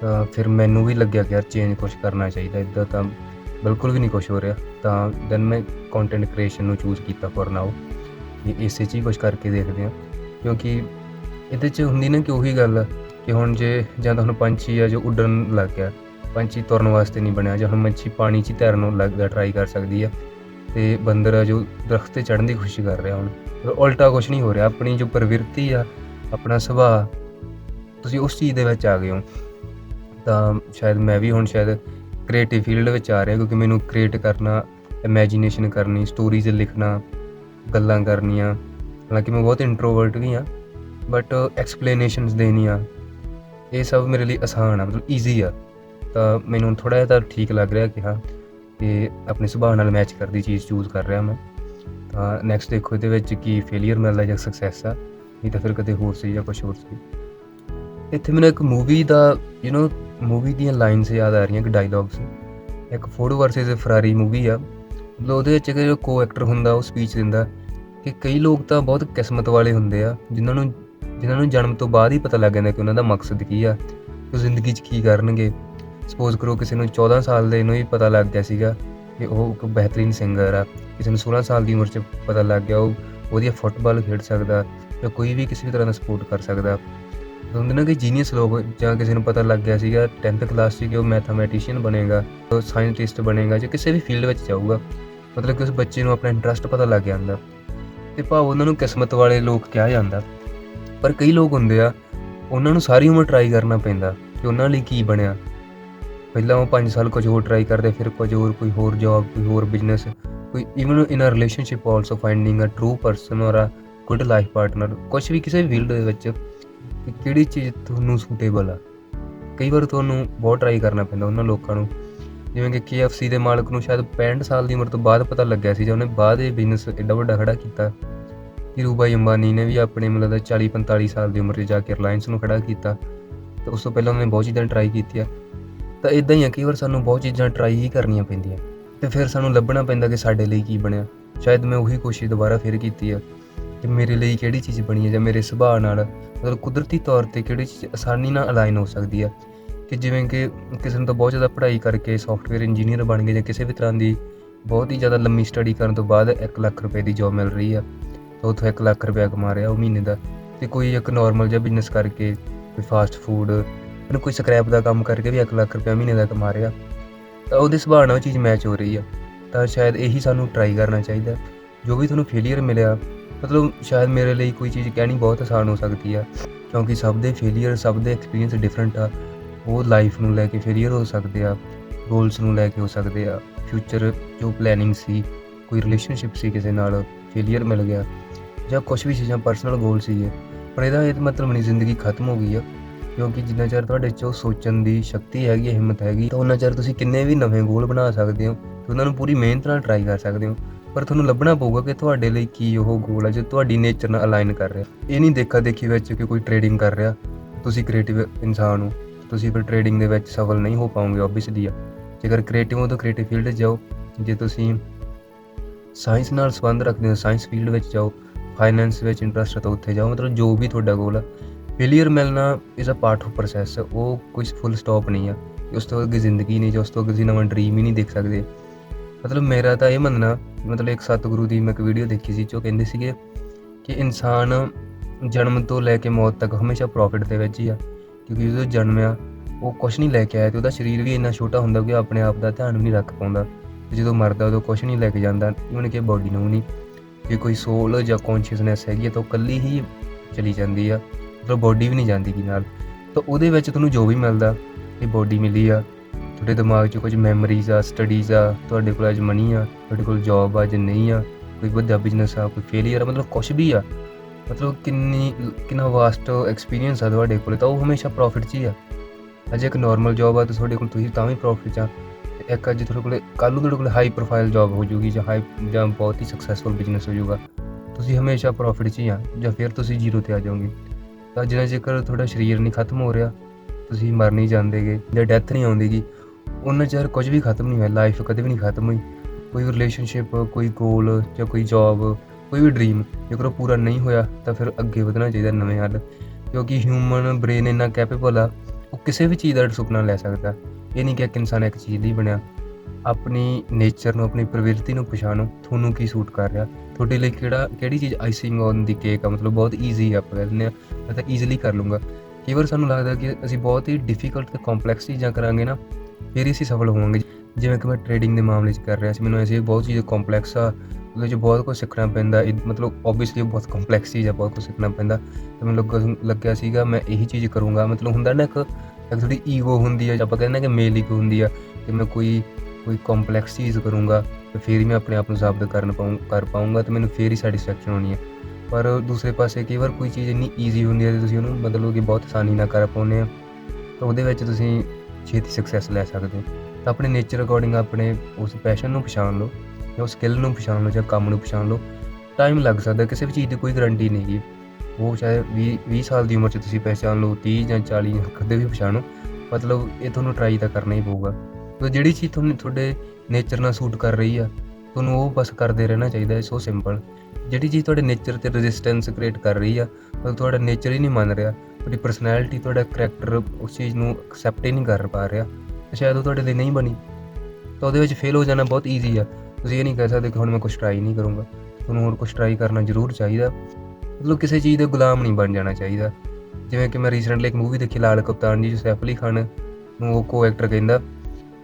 S1: ਤਾਂ ਫਿਰ ਮੈਨੂੰ ਵੀ ਲੱਗਿਆ ਕਿ ਯਾਰ ਚੇਂਜ ਕੁਝ ਕਰਨਾ ਚਾਹੀਦਾ ਇਦਾਂ ਤਾਂ ਬਿਲਕੁਲ ਵੀ ਨਹੀਂ ਕੁਝ ਹੋ ਰਿਹਾ। ਤਾਂ ਦੈਨ ਮੈਂ ਕੰਟੈਂਟ ਕ੍ਰੀਏਸ਼ਨ ਨੂੰ ਚੂਜ਼ ਕੀਤਾ ਫॉर ਨਾਓ ਇਸੇ 'ਚ ਹੀ ਕੁਝ ਕਰਕੇ ਦੇਖਦੇ ਹਾਂ, ਕਿਉਂਕਿ ਇਹਦੇ 'ਚ ਹੁੰਦੀ ਨਾ ਕਿ ਉਹੀ ਗੱਲ ਕਿ ਹੁਣ ਜੇ ਜਾਂ ਤਾਂ ਹੁਣ ਪੰਛੀ ਆ ਜੋ ਉੱਡਣ ਲੱਗ ਗਿਆ, ਪੰਛੀ ਤੁਰਨ ਵਾਸਤੇ ਨਹੀਂ ਬਣਿਆ, ਜਾਂ ਹੁਣ ਮੱਛੀ ਪਾਣੀ 'ਚ ਤੈਰਨ ਨੂੰ ਲੱਗਦਾ ਟਰਾਈ ਕਰ ਸਕਦੀ ਆ, ਤੇ ਬੰਦਰ ਆ ਜੋ ਦਰਖਤ ਤੇ ਚੜ੍ਹਨ ਦੀ ਕੋਸ਼ਿਸ਼ ਕਰ ਰਿਹਾ ਹੁਣ। ਉਲਟਾ ਕੁਝ ਨਹੀਂ ਹੋ ਰਿਹਾ, ਆਪਣੀ ਜੋ ਪ੍ਰਵਿਰਤੀ ਆ, ਆਪਣਾ ਸੁਭਾਅ, ਤੁਸੀਂ ਉਸ ਚੀਜ਼ ਦੇ ਵਿੱਚ ਆ ਗਏ ਹੋ। ਤਾਂ ਸ਼ਾਇਦ ਮੈਂ ਵੀ ਹੁਣ ਸ਼ਾਇਦ ਕ੍ਰੀਏਟਿਵ ਫੀਲਡ ਵਿੱਚ ਆ ਰਿਹਾ, ਕਿਉਂਕਿ ਮੈਨੂੰ ਕ੍ਰੀਏਟ ਕਰਨਾ ਇਮੇਜਿਨੇਸ਼ਨ ਕਰਨੀ ਸਟੋਰੀਜ਼ ਲਿਖਣਾ, ਗੱਲਾਂ ਕਰਨੀਆਂ, ਹਾਲਾਂਕਿ ਮੈਂ ਬਹੁਤ ਇੰਟਰੋਵਰਟ ਵੀ ਹਾਂ ਬਟ ਐਕਸਪਲੇਨੇਸ਼ਨਸ ਦੇਣੀਆਂ, ਇਹ ਸਭ ਮੇਰੇ ਲਈ ਆਸਾਨ ਆ, ਮਤਲਬ ਈਜ਼ੀ ਆ। ਤਾਂ ਮੈਨੂੰ ਥੋੜਾ ਜਿਹਾ ਤਾਂ ਠੀਕ ਲੱਗ ਰਿਹਾ ਕਿ ਹਾਂ, ਕਿ ਆਪਣੇ ਸੁਭਾਅ ਨਾਲ ਮੈਚ ਕਰਦੀ ਚੀਜ਼ ਚੂਜ਼ ਕਰ ਰਿਹਾ ਮੈਂ। ਤਾਂ ਨੈਕਸਟ ਦੇਖੋ, ਇਹਦੇ ਵਿੱਚ ਕੀ ਫੇਲਿਅਰ ਮਿਲਦਾ ਜਾਂ ਸਕਸੈਸ ਆ, ਨਹੀਂ ਤਾਂ ਫਿਰ ਕਦੇ ਹੋਰ ਸੀ ਜਾਂ ਕੁਝ ਹੋਰ ਸੀ। ਇੱਥੇ ਮੈਨੂੰ ਇੱਕ ਮੂਵੀ ਦਾ ਯੂ نو ਮੂਵੀ ਦੀਆਂ ਲਾਈਨਸ ਯਾਦ ਆ ਰਹੀਆਂ ਕਿ ਡਾਇਲੌਗਸ ਇੱਕ ਫੋਰਡ ਵਰਸਸ ਫਰਾਰੀ ਮੂਵੀ ਆ। ਮਤਲਬ ਉਹਦੇ ਵਿੱਚ ਇੱਕ ਜੋ ਕੋ ਐਕਟਰ ਹੁੰਦਾ, ਉਹ ਸਪੀਚ ਦਿੰਦਾ ਕਿ ਕਈ ਲੋਕ ਤਾਂ ਬਹੁਤ ਕਿਸਮਤ ਵਾਲੇ ਹੁੰਦੇ ਆ, ਜਿਨ੍ਹਾਂ ਨੂੰ ਜਿਨ੍ਹਾਂ ਨੂੰ ਜਨਮ ਤੋਂ ਬਾਅਦ ਹੀ ਪਤਾ ਲੱਗ ਜਾਂਦਾ ਕਿ ਉਹਨਾਂ ਦਾ ਮਕਸਦ ਕੀ ਆ, ਉਹ ਜ਼ਿੰਦਗੀ 'ਚ ਕੀ ਕਰਨਗੇ। ਸਪੋਜ਼ ਕਰੋ ਕਿਸੇ ਨੂੰ 14 ਸਾਲ ਦੇ ਨੂੰ ਹੀ ਪਤਾ ਲੱਗ ਗਿਆ ਸੀਗਾ ਕਿ ਉਹ ਇੱਕ ਬਿਹਤਰੀਨ ਸਿੰਗਰ ਆ। ਕਿਸੇ ਨੂੰ 16 ਸਾਲ ਦੀ ਉਮਰ 'ਚ ਪਤਾ ਲੱਗ ਗਿਆ ਉਹ ਵਧੀਆ ਫੁੱਟਬਾਲ ਖੇਡ ਸਕਦਾ ਜਾਂ ਕੋਈ ਵੀ ਕਿਸੇ ਵੀ ਤਰ੍ਹਾਂ ਦਾ ਸਪੋਰਟ ਕਰ ਸਕਦਾ। ਹੁੰਦੇ ਨਾ ਕਿ ਜੀਨੀਅਸ ਲੋਕ ਜਾਂ ਕਿਸੇ ਨੂੰ ਪਤਾ ਲੱਗ ਗਿਆ ਸੀਗਾ 10th ਕਲਾਸ 'ਚ ਕਿ ਉਹ ਮੈਥਮੈਟੀਸ਼ੀਅਨ ਬਣੇਗਾ, ਉਹ ਸਾਇੰਟਿਸਟ ਬਣੇਗਾ ਜਾਂ ਕਿਸੇ ਵੀ ਫੀਲਡ ਵਿੱਚ ਜਾਊਗਾ, ਮਤਲਬ ਕਿ ਉਸ ਬੱਚੇ ਨੂੰ ਆਪਣਾ ਇੰਟਰਸਟ ਪਤਾ ਲੱਗ ਜਾਂਦਾ। ਤੇ ਭਾਵ ਉਹਨਾਂ ਨੂੰ ਕਿਸਮਤ ਵਾਲੇ ਲੋਕ ਕਿਹਾ ਜਾਂਦਾ। ਪਰ ਕਈ ਲੋਕ ਹੁੰਦੇ ਆ, ਉਹਨਾਂ ਨੂੰ ਸਾਰੀ ਉਮਰ ਟਰਾਈ ਕਰਨਾ ਪੈਂਦਾ ਕਿ ਉਹਨਾਂ ਲਈ ਕੀ ਬਣਿਆ। ਪਹਿਲਾਂ ਉਹ 5 ਸਾਲ ਕੁਝ ਹੋਰ ਟਰਾਈ ਕਰਦੇ, ਫਿਰ ਕੁਝ ਹੋਰ, ਕੋਈ ਹੋਰ ਜੌਬ ਕੋਈ ਹੋਰ ਬਿਜ਼ਨਸ ਕੋਈ even in a relationship also finding a true person ਔਰ ਅ ਗੁੱਡ ਲਾਈਫ ਪਾਰਟਨਰ ਕੁਝ ਵੀ ਕਿਸੇ ਵੀ ਫੀਲਡ ਦੇ ਵਿੱਚ ਕਿਹੜੀ ਚੀਜ਼ ਤੁਹਾਨੂੰ ਸੂਟੇਬਲ ਆ। ਕਈ ਵਾਰ ਤੁਹਾਨੂੰ ਬਹੁਤ ਟਰਾਈ ਕਰਨਾ ਪੈਂਦਾ ਉਹਨਾਂ ਲੋਕਾਂ ਨੂੰ, ਜਿਵੇਂ ਕਿ KFC ਦੇ ਮਾਲਕ ਨੂੰ ਸ਼ਾਇਦ 65 ਸਾਲ ਦੀ ਉਮਰ ਤੋਂ ਬਾਅਦ ਪਤਾ ਲੱਗਿਆ ਸੀ ਜਾਂ ਉਹਨੇ ਬਾਅਦ ਇਹ ਬਿਜ਼ਨਸ ਐਡਾ ਵੱਡਾ ਖੜਾ ਕੀਤਾ। ਧੀਰੂਭਾਈ ਅੰਬਾਨੀ ਨੇ ਵੀ ਆਪਣੇ ਮਤਲਬ 40 45 ਸਾਲ ਦੀ ਉਮਰ 'ਚ ਜਾ ਕੇ ਰਿਲਾਇੰਸ ਨੂੰ ਖੜਾ ਕੀਤਾ ਤੇ ਉਸ ਤੋਂ ਪਹਿਲਾਂ ਉਹਨੇ ਬਹੁਤ ਚੀਜ਼ਾਂ ਟਰਾਈ ਕੀਤੀਆਂ। ਤਾਂ ਇਦਾਂ ਹੀ ਆ, ਕਈ ਵਾਰ ਸਾਨੂੰ ਬਹੁਤ ਚੀਜ਼ਾਂ ਟਰਾਈ ਹੀ ਕਰਨੀਆਂ ਪੈਂਦੀਆਂ ਤੇ ਫਿਰ ਸਾਨੂੰ ਲੱਭਣਾ ਪੈਂਦਾ ਕਿ ਸਾਡੇ ਲਈ ਕੀ ਬਣਿਆ। ਸ਼ਾਇਦ ਮੈਂ ਉਹੀ ਕੋਸ਼ਿਸ਼ ਦੁਬਾਰਾ ਫਿਰ ਕੀਤੀ ਆ ਕਿ ਮੇਰੇ ਲਈ ਕਿਹੜੀ ਚੀਜ਼ ਬਣੀ ਹੈ ਜਾਂ ਮੇਰੇ ਸੁਭਾਅ ਨਾਲ ਮਤਲਬ ਕੁਦਰਤੀ ਤੌਰ ਤੇ ਕਿਹੜੀ ਚੀਜ਼ ਆਸਾਨੀ ਨਾਲ ਅਲਾਈਨ ਹੋ ਸਕਦੀ ਆ। ਕਿ ਜਿਵੇਂ ਕਿ ਕਿਸੇ ਨੂੰ ਤਾਂ ਬਹੁਤ ਜ਼ਿਆਦਾ ਪੜ੍ਹਾਈ ਕਰਕੇ ਸੌਫਟਵੇਅਰ ਇੰਜੀਨੀਅਰ ਬਣ ਗਏ ਜਾਂ ਕਿਸੇ ਵੀ ਤਰ੍ਹਾਂ ਦੀ ਬਹੁਤ ਹੀ ਜ਼ਿਆਦਾ ਲੰਮੀ ਸਟੱਡੀ ਕਰਨ ਤੋਂ ਬਾਅਦ 1 ਲੱਖ ਰੁਪਏ ਦੀ ਜੌਬ ਮਿਲ ਰਹੀ ਆ। ਤਾਂ ਉੱਥੋਂ 1 ਲੱਖ ਰੁਪਇਆ ਕਮਾ ਰਿਹਾ ਉਹ ਮਹੀਨੇ ਦਾ। ਤੇ ਕੋਈ ਇੱਕ ਨਾਰਮਲ ਜਿਹਾ ਬਿਜ਼ਨਸ ਕਰਕੇ, ਕੋਈ ਫਾਸਟ ਫੂਡ ਮੈਨੂੰ ਕੋਈ ਸਕ੍ਰੈਪ ਦਾ ਕੰਮ ਕਰਕੇ ਵੀ 1 ਲੱਖ ਰੁਪਇਆ ਮਹੀਨੇ ਦਾ ਕਮਾ ਰਿਹਾ। ਤਾਂ ਉਹਦੇ ਸੁਭਾਅ ਨਾਲ ਉਹ ਚੀਜ਼ ਮੈਚ ਹੋ ਰਹੀ ਆ। ਤਾਂ ਸ਼ਾਇਦ ਇਹੀ ਸਾਨੂੰ ਟਰਾਈ ਕਰਨਾ ਚਾਹੀਦਾ। ਜੋ ਵੀ ਤੁਹਾਨੂੰ ਫੇਲਿਅਰ ਮਿਲਿਆ, ਮਤਲਬ ਸ਼ਾਇਦ ਮੇਰੇ ਲਈ ਕੋਈ ਚੀਜ਼ ਕਹਿਣੀ ਬਹੁਤ ਆਸਾਨ ਹੋ ਸਕਦੀ ਆ। ਕਿਉਂਕਿ ਸਭ ਦੇ ਫੇਲਿਅਰ ਸਭ ਦੇ ਐਕਸਪੀਰੀਅੰਸ ਡਿਫਰੈਂਟ ਆ। ਉਹ ਲਾਈਫ ਨੂੰ ਲੈ ਕੇ ਫੇਲਿਅਰ ਹੋ ਸਕਦੇ ਆ ਗੋਲਸ ਨੂੰ ਲੈ ਕੇ ਹੋ ਸਕਦੇ ਆ। ਫਿਊਚਰ ਜੋ ਪਲੈਨਿੰਗ ਸੀ, ਕੋਈ ਰਿਲੇਸ਼ਨਸ਼ਿਪ ਸੀ ਕਿਸੇ ਨਾਲ ਫੇਲਿਅਰ ਮਿਲ ਗਿਆ ਜਾਂ ਕੁਝ ਵੀ ਚੀਜ਼ਾਂ ਪਰਸਨਲ ਗੋਲ ਸੀਗੇ। ਪਰ ਇਹਦਾ ਇਹ ਮਤਲਬ ਨਹੀਂ, ਜ਼ਿੰਦਗੀ ਖਤਮ ਹੋ ਗਈ ਆ। ਕਿਉਂਕਿ ਜਿੰਨਾ ਚਿਰ ਤੁਹਾਡੇ 'ਚ ਸੋਚਣ ਦੀ ਸ਼ਕਤੀ ਹੈਗੀ, ਹਿੰਮਤ ਹੈਗੀ, ਤਾਂ ਉਹਨਾਂ ਚਿਰ ਤੁਸੀਂ ਕਿੰਨੇ ਵੀ ਨਵੇਂ ਗੋਲ ਬਣਾ ਸਕਦੇ ਹੋ ਤੇ ਉਹਨਾਂ ਨੂੰ ਪੂਰੀ ਮਿਹਨਤ ਨਾਲ ਟਰਾਈ ਕਰ ਸਕਦੇ ਹੋ। ਪਰ ਤੁਹਾਨੂੰ ਲੱਭਣਾ ਪਊਗਾ ਕਿ ਤੁਹਾਡੇ ਲਈ ਕੀ ਉਹ ਗੋਲ ਹੈ ਜੋ ਤੁਹਾਡੀ ਨੇਚਰ ਨਾਲ ਅਲਾਈਨ ਕਰ ਰਿਹਾ। ਇਹ ਨਹੀਂ ਦੇਖਾ ਦੇਖੀ ਵਿੱਚ ਕਿ ਕੋਈ ਟ੍ਰੇਡਿੰਗ ਕਰ ਰਿਹਾ। ਤੁਸੀਂ ਕ੍ਰੀਏਟਿਵ ਇਨਸਾਨ ਹੋ, ਤੁਸੀਂ ਫਿਰ ਟ੍ਰੇਡਿੰਗ ਦੇ ਵਿੱਚ ਸਫਲ ਨਹੀਂ ਹੋ ਪਾਓਗੇ ਆਬਵੀਅਸਲੀ ਆ। ਜੇਕਰ ਕ੍ਰੀਏਟਿਵ ਹੋ ਤਾਂ ਕ੍ਰੀਏਟਿਵ ਫੀਲਡ 'ਚ ਜਾਓ। ਜੇ ਤੁਸੀਂ ਸਾਇੰਸ ਨਾਲ ਸੰਬੰਧ ਰੱਖਦੇ ਹੋ, ਸਾਇੰਸ ਫੀਲਡ ਵਿੱਚ ਜਾਓ ਫਾਈਨੈਂਸ ਵਿੱਚ ਇੰਟਰਸਟ ਹੈ ਤਾਂ ਉੱਥੇ ਜਾਓ, ਮਤਲਬ ਜੋ ਵੀ ਤੁਹਾਡਾ ਗੋਲ ਆ ਫੇਲਿਅਰ ਮਿਲਣਾ is a part of process ਉਹ ਕੋਈ ਫੁੱਲ ਸਟਾਪ ਨਹੀਂ ਆ, ਉਸ ਤੋਂ ਅੱਗੇ ਜ਼ਿੰਦਗੀ ਨਹੀਂ, ਜੋ ਉਸ ਤੋਂ ਅੱਗੇ ਨਵਾਂ ਡ੍ਰੀਮ ਹੀ ਨਹੀਂ ਦੇਖ ਸਕਦੇ। ਮਤਲਬ ਮੇਰਾ ਤਾਂ ਇਹ ਮੰਨਣਾ, ਮਤਲਬ ਇੱਕ ਸਤਿਗੁਰੂ ਦੀ ਮੈਂ ਇੱਕ ਵੀਡੀਓ ਦੇਖੀ ਸੀ, ਜੋ ਕਹਿੰਦੇ ਸੀਗੇ ਕਿ ਇਨਸਾਨ ਜਨਮ ਤੋਂ ਲੈ ਕੇ ਮੌਤ ਤੱਕ ਹਮੇਸ਼ਾ ਪ੍ਰੋਫਿਟ ਦੇ ਵਿੱਚ ਹੀ ਆ, ਕਿਉਂਕਿ ਜਦੋਂ ਜਨਮਿਆ ਉਹ ਕੁਝ ਨਹੀਂ ਲੈ ਕੇ ਆਇਆ ਤੇ ਉਹਦਾ ਸਰੀਰ ਵੀ ਇੰਨਾ ਛੋਟਾ ਹੁੰਦਾ ਕਿ ਉਹ ਆਪਣੇ ਆਪ ਦਾ ਧਿਆਨ ਵੀ ਨਹੀਂ ਰੱਖ ਪਾਉਂਦਾ। ਜਦੋਂ ਮਰਦਾ ਉਦੋਂ ਕੁਝ ਨਹੀਂ ਲੈ ਕੇ ਜਾਂਦਾ ਇਵਨ ਕਿ ਬਾਡੀ ਨੂੰ ਨਹੀਂ। ਜੇ ਕੋਈ ਸੋਲ ਜਾਂ ਕੌਨਸ਼ੀਅਸਨੈਸ ਹੈਗੀ ਹੈ ਤਾਂ ਉਹ ਕੱਲੀ ਹੀ ਚਲੀ ਜਾਂਦੀ ਆ, ਮਤਲਬ ਬਾਡੀ ਵੀ ਨਹੀਂ ਜਾਂਦੀ ਕੀ ਨਾਲ। ਤਾਂ ਉਹਦੇ ਵਿੱਚ ਤੁਹਾਨੂੰ ਜੋ ਵੀ ਮਿਲਦਾ ਇਹ ਬਾਡੀ ਮਿਲੀ ਆ, ਤੁਹਾਡੇ ਦਿਮਾਗ 'ਚ ਕੁਝ ਮੈਮਰੀਜ਼ ਆ ਸਟੱਡੀਜ਼ ਆ, ਤੁਹਾਡੇ ਕੋਲ ਅੱਜ ਮਨੀ ਆ, ਤੁਹਾਡੇ ਕੋਲ ਜੌਬ ਆ ਜੇ ਨਹੀਂ ਆ, ਕੋਈ ਵੱਡਾ ਬਿਜ਼ਨਸ ਆ, ਕੋਈ ਫੇਲੀਅਰ ਆ, ਮਤਲਬ ਕੁਝ ਵੀ ਆ, ਮਤਲਬ ਕਿੰਨੀ, ਕਿੰਨਾ ਵਾਸਟ ਐਕਸਪੀਰੀਅੰਸ ਆ ਤੁਹਾਡੇ ਕੋਲ, ਤਾਂ ਉਹ ਹਮੇਸ਼ਾ ਪ੍ਰੋਫਿਟ 'ਚ ਹੀ ਆ। ਅਜੇ ਇੱਕ ਨਾਰਮਲ ਜੌਬ ਆ ਤਾਂ ਤੁਹਾਡੇ ਕੋਲ ਤੁਸੀਂ ਤਾਂ ਵੀ ਪ੍ਰੋਫਿਟ 'ਚ ਆ। ਇੱਕ ਅੱਜ ਤੁਹਾਡੇ ਕੋਲ, ਕੱਲ੍ਹ ਨੂੰ ਤੁਹਾਡੇ ਕੋਲ ਹਾਈ ਪ੍ਰੋਫਾਈਲ ਜੌਬ ਹੋ ਜੂਗੀ ਜਾਂ ਹਾਈ ਜਾਂ ਬਹੁਤ ਹੀ ਸਕਸੈਸਫੁਲ ਬਿਜ਼ਨਸ ਹੋ ਜਾਊਗਾ ਤੁਸੀਂ ਹਮੇਸ਼ਾ ਪ੍ਰੋਫਿਟ 'ਚ ਹੀ ਆ, ਜਾਂ ਫਿਰ ਤੁਸੀਂ ਜ਼ੀਰੋ ਤੇ ਆ ਜਾਓਗੇ। ਤਾਂ ਜਿੰਨਾ ਜੇਕਰ ਤੁਹਾਡਾ ਸਰੀਰ ਨਹੀਂ ਖਤਮ ਹੋ ਰਿਹਾ, ਤੁਸੀਂ ਮਰ ਨਹੀਂ ਜਾਂਦੇਗੇ, ਜਾਂ ਡੈਥ ਨਹੀਂ ਆਉਂਦੀਗੀ ਉਹਨਾਂ ਚਿਰ ਕੁਝ ਵੀ ਖਤਮ ਨਹੀਂ ਹੋਇਆ ਲਾਈਫ ਕਦੇ ਵੀ ਨਹੀਂ ਖਤਮ ਹੋਈ। ਕੋਈ ਰਿਲੇਸ਼ਨਸ਼ਿਪ ਕੋਈ ਗੋਲ ਜਾਂ ਕੋਈ ਜੌਬ ਕੋਈ ਵੀ ਡ੍ਰੀਮ ਜੇਕਰ ਉਹ ਪੂਰਾ ਨਹੀਂ ਹੋਇਆ, ਤਾਂ ਫਿਰ ਅੱਗੇ ਵਧਣਾ ਚਾਹੀਦਾ ਨਵੇਂ ਹੱਲ। ਕਿਉਂਕਿ ਹਿਊਮਨ ਬ੍ਰੇਨ ਇੰਨਾ ਕੈਪੇਬਲ ਆ, ਉਹ ਕਿਸੇ ਵੀ ਚੀਜ਼ ਦਾ ਸੁਪਨਾ ਲੈ ਸਕਦਾ। ਇਹ ਨਹੀਂ ਕਿ ਇੱਕ ਇਨਸਾਨ ਇੱਕ ਚੀਜ਼ ਲਈ ਬਣਿਆ। ਆਪਣੀ ਨੇਚਰ ਨੂੰ, ਆਪਣੀ ਪ੍ਰਵਿਰਤੀ ਨੂੰ ਪਛਾਣੋ, ਤੁਹਾਨੂੰ ਕੀ ਸੂਟ ਕਰ ਰਿਹਾ। ਤੁਹਾਡੇ ਲਈ ਕਿਹੜਾ, ਕਿਹੜੀ ਚੀਜ਼ ਆਈਸਿੰਗ ਔਨ ਦੀ ਕੇਕ ਆ? ਮਤਲਬ ਬਹੁਤ ਈਜ਼ੀ ਆ, ਆਪਾਂ ਕਹਿੰਦੇ ਆ। ਮੈਂ ਤਾਂ ਈਜ਼ੀਲੀ ਕਰ ਲੂੰਗਾ ਕਈ ਵਾਰ ਸਾਨੂੰ ਲੱਗਦਾ ਕਿ ਅਸੀਂ ਬਹੁਤ ਹੀ ਡਿਫਿਕਲਟ ਤੇ ਕੰਪਲੈਕਸ ਚੀਜ਼ਾਂ ਕਰਾਂਗੇ ਨਾ, ਫਿਰ ਹੀ ਅਸੀਂ ਸਫਲ ਹੋਵਾਂਗੇ। ਜਿਵੇਂ ਕਿ ਮੈਂ ਟ੍ਰੇਡਿੰਗ ਦੇ ਮਾਮਲੇ 'ਚ ਕਰ ਰਿਹਾ ਸੀ, ਮੈਨੂੰ ਐਸੀ ਬਹੁਤ ਚੀਜ਼ ਕੰਪਲੈਕਸ ਆ, ਉਹਦੇ 'ਚ ਬਹੁਤ ਕੁਝ ਸਿੱਖਣਾ ਪੈਂਦਾ। ਇਹ ਮਤਲਬ ਓਬਵੀਅਸਲੀ ਬਹੁਤ ਕੰਪਲੈਕਸ ਚੀਜ਼ ਆ, ਬਹੁਤ ਕੁਝ ਸਿੱਖਣਾ ਪੈਂਦਾ। ਤੇ ਮੈਨੂੰ ਲੱਗਾ ਲੱਗਿਆ ਸੀਗਾ, ਮੈਂ ਇਹੀ ਚੀਜ਼ ਕਰੂੰਗਾ। ਮਤਲਬ ਹੁੰਦਾ ਨਾ ਇੱਕ ਇੱਕ ਥੋੜੀ ਈਗੋ ਹੁੰਦੀ ਆ ਆਪਾਂ ਕਹਿੰਦੇ ਕਿ ਮੇਲ ਈਗੋ ਹੁੰਦੀ ਆ, ਕਿ ਮੈਂ ਕੋਈ ਕੋਈ ਕੰਪਲੈਕਸ ਚੀਜ਼ ਕਰੂੰਗਾ, ਤੇ ਫਿਰ ਹੀ ਮੈਂ ਆਪਣੇ ਆਪ ਨੂੰ ਸਾਬਤ ਕਰਨ ਪਾਉਂ ਕਰ ਪਾਉਂਗਾ ਤੇ ਮੈਨੂੰ ਫਿਰ ਹੀ ਸੈਟੀਸਫੈਕਸ਼ਨ ਹੋਣੀ ਹੈ ਪਰ ਦੂਸਰੇ ਪਾਸੇ ਕਈ ਵਾਰ ਕੋਈ ਚੀਜ਼ ਇੰਨੀ ਈਜ਼ੀ ਹੁੰਦੀ ਹੈ ਤੇ ਤੁਸੀਂ ਉਹਨੂੰ ਮਤਲਬ ਕਿ ਬਹੁਤ ਆਸਾਨੀ ਨਾਲ ਕਰ ਪਾਉਂਦੇ ਆ, ਤਾਂ ਉਹਦੇ ਵਿੱਚ ਤੁਸੀਂ ਛੇਤੀ ਸਕਸੈਸ ਲੈ ਸਕਦੇ ਹੋ। ਤਾਂ ਆਪਣੇ ਨੇਚਰ ਅਕੋਰਡਿੰਗ ਆਪਣੇ ਉਸ ਪੈਸ਼ਨ ਨੂੰ ਪਛਾਣ ਲਓ, ਜਾਂ ਉਸ ਸਕਿੱਲ ਨੂੰ ਪਛਾਣ ਲਓ, ਜਾਂ ਕੰਮ ਨੂੰ ਪਛਾਣ ਲਓ ਟਾਈਮ ਲੱਗ ਸਕਦਾ, ਕਿਸੇ ਵੀ ਚੀਜ਼ ਦੀ ਕੋਈ ਗਾਰੰਟੀ ਨਹੀਂ ਉਹ ਚਾਹੇ 20 20 ਸਾਲ ਦੀ ਉਮਰ 'ਚ ਤੁਸੀਂ ਪਹਿਚਾਨ ਲਓ 30 ਜਾਂ 40 ਕਦੇ ਵੀ ਪਛਾਣੋ, ਮਤਲਬ ਇਹ ਤੁਹਾਨੂੰ ਟਰਾਈ ਤਾਂ ਕਰਨਾ ਹੀ ਪਊਗਾ। ਤੇ ਜਿਹੜੀ ਚੀਜ਼ ਤੁਹਾਨੂੰ, ਤੁਹਾਡੇ ਨੇਚਰ ਨਾਲ ਸੂਟ ਕਰ ਰਹੀ ਆ, ਤੁਹਾਨੂੰ ਉਹ ਬਸ ਕਰਦੇ ਰਹਿਣਾ ਚਾਹੀਦਾ ਹੈ ਸੋ ਸਿੰਪਲ ਜਿਹੜੀ ਚੀਜ਼ ਤੁਹਾਡੇ ਨੇਚਰ ਤੇ ਰੈਜ਼ਿਸਟੈਂਸ ਕ੍ਰੀਏਟ ਕਰ ਰਹੀ ਆ, ਉਹ ਤੁਹਾਡਾ ਨੇਚਰ ਹੀ ਨਹੀਂ ਮੰਨ ਰਿਹਾ, ਤੁਹਾਡੀ ਪਰਸਨੈਲਿਟੀ ਤੁਹਾਡਾ ਕਰੈਕਟਰ ਉਸ ਚੀਜ਼ ਨੂੰ ਐਕਸੈਪਟ ਹੀ ਨਹੀਂ ਕਰ ਪਾ ਰਿਹਾ, ਤੇ ਸ਼ਾਇਦ ਉਹ ਤੁਹਾਡੇ ਲਈ ਨਹੀਂ ਬਣੀ। ਤਾਂ ਉਹਦੇ ਵਿੱਚ ਫੇਲ ਹੋ ਜਾਣਾ ਬਹੁਤ ਈਜ਼ੀ ਆ। ਤੁਸੀਂ ਇਹ ਨਹੀਂ ਕਹਿ ਸਕਦੇ ਕਿ ਹੁਣ ਮੈਂ ਕੁਝ ਟਰਾਈ ਨਹੀਂ ਕਰੂੰਗਾ, ਤੁਹਾਨੂੰ ਹੋਰ ਕੁਝ ਟਰਾਈ ਕਰਨਾ ਜ਼ਰੂਰ ਚਾਹੀਦਾ। ਮਤਲਬ ਕਿਸੇ ਚੀਜ਼ ਦਾ ਗੁਲਾਮ ਨਹੀਂ ਬਣ ਜਾਣਾ ਚਾਹੀਦਾ। ਜਿਵੇਂ ਕਿ ਮੈਂ ਰੀਸੈਂਟਲੀ ਇੱਕ ਮੂਵੀ ਦੇਖੀ, ਲਾਲ ਕਪਤਾਨ ਜੀ ਜੋ ਸੈਫ ਅਲੀ ਖਾਨ। ਨੂੰ ਉਹ ਕੋ ਐਕਟਰ ਕਹਿੰਦਾ,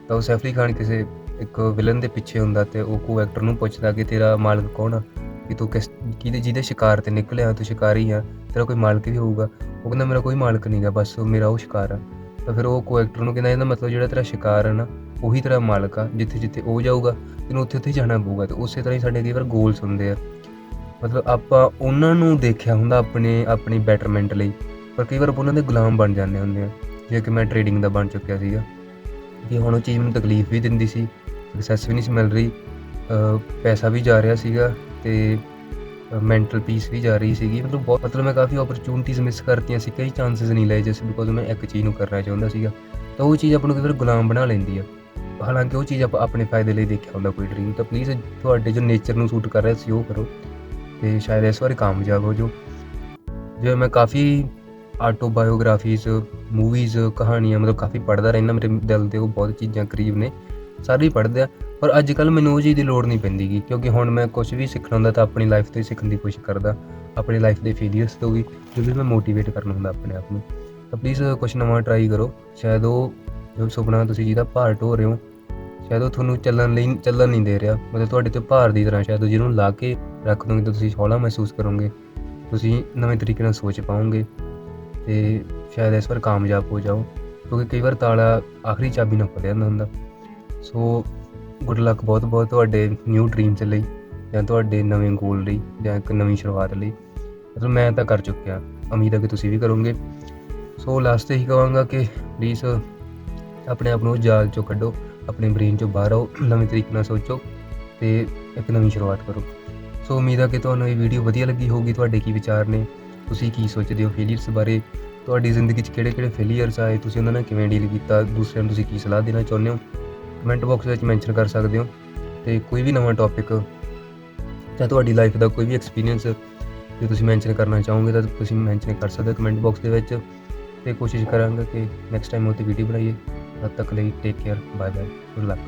S1: ਤਾਂ ਉਹ ਸੈਫ ਅਲੀ ਖਾਨ ਕਿਸੇ ਇੱਕ ਵਿਲਨ ਦੇ ਪਿੱਛੇ ਹੁੰਦਾ ਤੇ ਉਹ ਕੋ ਐਕਟਰ ਨੂੰ ਪੁੱਛਦਾ ਕਿ ਤੇਰਾ ਮਾਲਕ ਕੌਣ ਆ? ਕਿ ਤੂੰ ਕਿਸ, ਕਿਹਦੇ, ਜਿਹਦੇ ਸ਼ਿਕਾਰ ਤੇ ਨਿਕਲਿਆ, ਤੂੰ ਸ਼ਿਕਾਰੀ ਆ, ਤੇਰਾ ਕੋਈ ਮਾਲਕ ਵੀ ਹੋਊਗਾ। ਉਹ ਕਹਿੰਦਾ, ਮੇਰਾ ਕੋਈ ਮਾਲਕ ਨਹੀਂਗਾ ਬਸ ਮੇਰਾ ਉਹ ਸ਼ਿਕਾਰ ਆ। ਤਾਂ ਫਿਰ ਉਹ ਕੋ ਐਕਟਰ ਨੂੰ ਕਹਿੰਦਾ, ਇਹਦਾ ਮਤਲਬ ਜਿਹੜਾ ਤੇਰਾ ਸ਼ਿਕਾਰ ਹੈ ਨਾ, ਉਹੀ ਤੇਰਾ ਮਾਲਕ ਆ ਜਿੱਥੇ ਜਿੱਥੇ ਉਹ ਜਾਊਗਾ, ਤੈਨੂੰ ਉੱਥੇ ਉੱਥੇ ਜਾਣਾ ਪਊਗਾ। ਤੇ ਉਸੇ ਤਰ੍ਹਾਂ ਹੀ ਸਾਡੇ ਕਈ ਵਾਰ ਗੋਲਸ ਹੁੰਦੇ ਆ। ਮਤਲਬ ਆਪਾਂ ਉਹਨਾਂ ਨੂੰ ਦੇਖਿਆ ਹੁੰਦਾ ਆਪਣੇ, ਆਪਣੀ ਬੈਟਰਮੈਂਟ ਲਈ। ਪਰ ਕਈ ਵਾਰ ਆਪਾਂ ਉਹਨਾਂ ਦੇ ਗੁਲਾਮ ਬਣ ਜਾਂਦੇ ਹੁੰਦੇ ਆ। ਜਿਵੇਂ ਕਿ ਮੈਂ ਟ੍ਰੇਡਿੰਗ ਦਾ ਬਣ ਚੁੱਕਿਆ ਸੀਗਾ। ਕਿ ਹੁਣ ਉਹ ਚੀਜ਼ ਮੈਨੂੰ ਤਕਲੀਫ ਵੀ ਦਿੰਦੀ ਸੀ ਸਕਸੈਸ ਵੀ ਨਹੀਂ ਸੀ ਮਿਲ ਰਹੀ। ਪੈਸਾ ਵੀ ਜਾ ਰਿਹਾ ਸੀਗਾ ਤੇ ਮੈਂਟਲ ਪੀਸ ਵੀ ਜਾ ਰਹੀ ਸੀਗੀ। ਮਤਲਬ ਬਹੁਤ, ਮਤਲਬ ਮੈਂ ਕਾਫੀ ਓਪਰਚ्युनिटीज ਮਿਸ ਕਰਤੀਆਂ ਸੀ। ਕਈ ਚਾਂਸਸ ਨਹੀਂ ਲਏ ਜਿਸ ਬਿਕੋਜ਼ ਮੈਂ ਇੱਕ ਚੀਜ਼ ਨੂੰ ਕਰਨਾ ਚਾਹੁੰਦਾ ਸੀਗਾ। ਤਾਂ ਉਹ ਚੀਜ਼ ਆਪਾਂ ਨੂੰ ਕਈ ਵਾਰ ਗੁਲਾਮ ਬਣਾ ਲੈਂਦੀ ਆ। ਹਾਲਾਂਕਿ ਉਹ ਚੀਜ਼ ਆਪਾਂ ਆਪਣੇ ਫਾਇਦੇ ਲਈ ਦੇਖਿਆ ਹੁੰਦਾ ਕੋਈ ਡਰੀਮ ਤਾਂ ਪਲੀਜ਼ ਤੁਹਾਡੇ ਜੋ ਨੇਚਰ ਨੂੰ ਸੂਟ ਕਰ ਰਿਹਾ ਸੀ ਉਹ ਕਰੋ। ਤੇ ਸ਼ਾਇਦ ਇਸ ਵਾਰੀ ਕਾਮਯਾਬ ਹੋ ਜਾਓ। ਜਿਵੇਂ ਮੈਂ ਕਾਫੀ ਆਟੋਬਾਇਓਗ੍ਰਾਫੀਜ਼ ਮੂਵੀਜ਼ ਕਹਾਣੀਆਂ ਮਤਲਬ ਕਾਫੀ ਪੜ੍ਹਦਾ ਰਹਿੰਦਾ, ਮੇਰੇ ਦਿਲ ਦੇ ਉਹ ਬਹੁਤ ਚੀਜ਼ਾਂ ਕਰੀਬ ਨੇ, ਸਾਰੇ ਹੀ ਪੜ੍ਹਦੇ ਆ। ਪਰ ਅੱਜ ਕੱਲ ਮੈਨੂੰ ਉਹ ਚੀਜ਼ ਦੀ ਲੋੜ ਨਹੀਂ ਪੈਂਦੀ ਗੀ ਕਿਉਂਕਿ ਹੁਣ ਮੈਂ ਕੁਝ ਵੀ ਸਿੱਖਣਾ ਹੁੰਦਾ ਤਾਂ ਆਪਣੀ ਲਾਈਫ ਤੋਂ ਹੀ ਸਿੱਖਣ ਦੀ ਕੋਸ਼ਿਸ਼ ਕਰਦਾ, ਆਪਣੀ ਲਾਈਫ ਦੇ ਫੇਲਿਅਰਸ ਤੋਂ ਵੀ, ਜੋ ਵੀ ਮੈਂ ਮੋਟੀਵੇਟ ਕਰਨਾ ਹੁੰਦਾ ਆਪਣੇ ਆਪ ਨੂੰ। ਤਾਂ ਪਲੀਜ਼ ਕੁਝ ਨਵਾਂ ਟਰਾਈ ਕਰੋ, ਸ਼ਾਇਦ ਉਹ ਜੋ ਸੁਪਨਾ ਤੁਸੀਂ ਜਿਹਦਾ ਭਾਰ ਢੋ ਰਹੇ ਹੋ ਸ਼ਾਇਦ ਉਹ ਤੁਹਾਨੂੰ ਚੱਲਣ ਲਈ ਚੱਲਣ ਨਹੀਂ ਦੇ ਰਿਹਾ। ਮਤਲਬ ਤੁਹਾਡੇ ਤੇ ਭਾਰ ਦੀ ਤਰ੍ਹਾਂ ਸ਼ਾਇਦ ਜਿਹਨੂੰ ਲਾ ਕੇ ਰੱਖ ਦੋਗੇ ਤਾਂ ਤੁਸੀਂ ਹੌਲਾ ਮਹਿਸੂਸ ਕਰੋਗੇ। ਤੁਸੀਂ ਨਵੇਂ ਤਰੀਕੇ ਨਾਲ ਸੋਚ ਪਾਓਗੇ ਤੇ ਸ਼ਾਇਦ ਇਸ ਵਾਰ ਕਾਮਯਾਬ ਹੋ ਜਾਓ, ਕਿਉਂਕਿ ਕਈ ਵਾਰ ਤਾਲਾ ਆਖਰੀ ਚਾਬੀ ਨਾਲ ਖੁੱਲਿਆ ਜਾਂਦਾ ਹੁੰਦਾ। ਸੋ ਗੁੱਡ ਲੱਕ ਬਹੁਤ ਬਹੁਤ ਤੁਹਾਡੇ ਨਿਊ ਡ੍ਰੀਮਸ ਲਈ ਜਾਂ ਤੁਹਾਡੇ ਨਵੇਂ ਗੋਲ ਲਈ ਜਾਂ ਇੱਕ ਨਵੀਂ ਸ਼ੁਰੂਆਤ ਲਈ। ਮਤਲਬ ਮੈਂ ਤਾਂ ਕਰ ਚੁੱਕਿਆ। ਉਮੀਦ ਹੈ ਕਿ ਤੁਸੀਂ ਵੀ ਕਰੋਗੇ। ਸੋ ਲਾਸਟ ਤੇ ਹੀ ਕਹਾਂਗਾ ਕਿ ਪਲੀਜ਼ ਆਪਣੇ ਆਪ ਨੂੰ ਜਾਲ ਚੋਂ ਕੱਢੋ। ਆਪਣੇ ਬ੍ਰੇਨ ਚੋਂ ਬਾਹਰ ਆਓ, ਨਵੇਂ ਤਰੀਕੇ ਨਾਲ ਸੋਚੋ ਤੇ ਇੱਕ ਨਵੀਂ ਸ਼ੁਰੂਆਤ ਕਰੋ। ਸੋ ਉਮੀਦ ਹੈ ਕਿ ਤੁਹਾਨੂੰ ਇਹ ਵੀਡੀਓ ਵਧੀਆ ਲੱਗੀ ਹੋਊਗੀ, ਤੁਹਾਡੇ ਕੀ ਵਿਚਾਰ ਨੇ, ਤੁਸੀਂ ਕੀ ਸੋਚਦੇ ਹੋ ਫੇਲੀਅਰਸ ਬਾਰੇ, ਤੁਹਾਡੀ ਜ਼ਿੰਦਗੀ 'ਚ ਕਿਹੜੇ-ਕਿਹੜੇ ਫੇਲੀਅਰਸ ਆਏ, ਤੁਸੀਂ ਉਹਨਾਂ ਨਾਲ ਕਿਵੇਂ ਡੀਲ ਕੀਤਾ, ਦੂਸਰਿਆਂ ਨੂੰ ਤੁਸੀਂ ਕੀ ਸਲਾਹ ਦੇਣਾ ਚਾਹੁੰਦੇ ਹੋ ਕਮੈਂਟ ਬਾਕਸ ਵਿੱਚ ਮੈਂਸ਼ਨ ਕਰ ਸਕਦੇ ਹੋ। ਤੇ ਕੋਈ ਵੀ ਨਵਾਂ ਟੌਪਿਕ ਜਾਂ ਤੁਹਾਡੀ ਲਾਈਫ ਦਾ ਕੋਈ ਵੀ ਐਕਸਪੀਰੀਅੰਸ ਜੇ ਤੁਸੀਂ ਮੈਂਸ਼ਨ ਕਰਨਾ ਚਾਹੋਗੇ, ਤਾਂ ਤੁਸੀਂ ਮੈਂਸ਼ਨ ਕਰ ਸਕਦੇ ਹੋ ਕਮੈਂਟ ਬਾਕਸ ਦੇ ਵਿੱਚ। ਤੇ ਕੋਸ਼ਿਸ਼ ਕਰਾਂਗਾ ਕਿ ਨੈਕਸਟ ਟਾਈਮ ਉਹ ਤੇ ਵੀਡੀਓ ਬਣਾਈਏ। ਤਦ ਤੱਕ ਲਈ take care bye bye good luck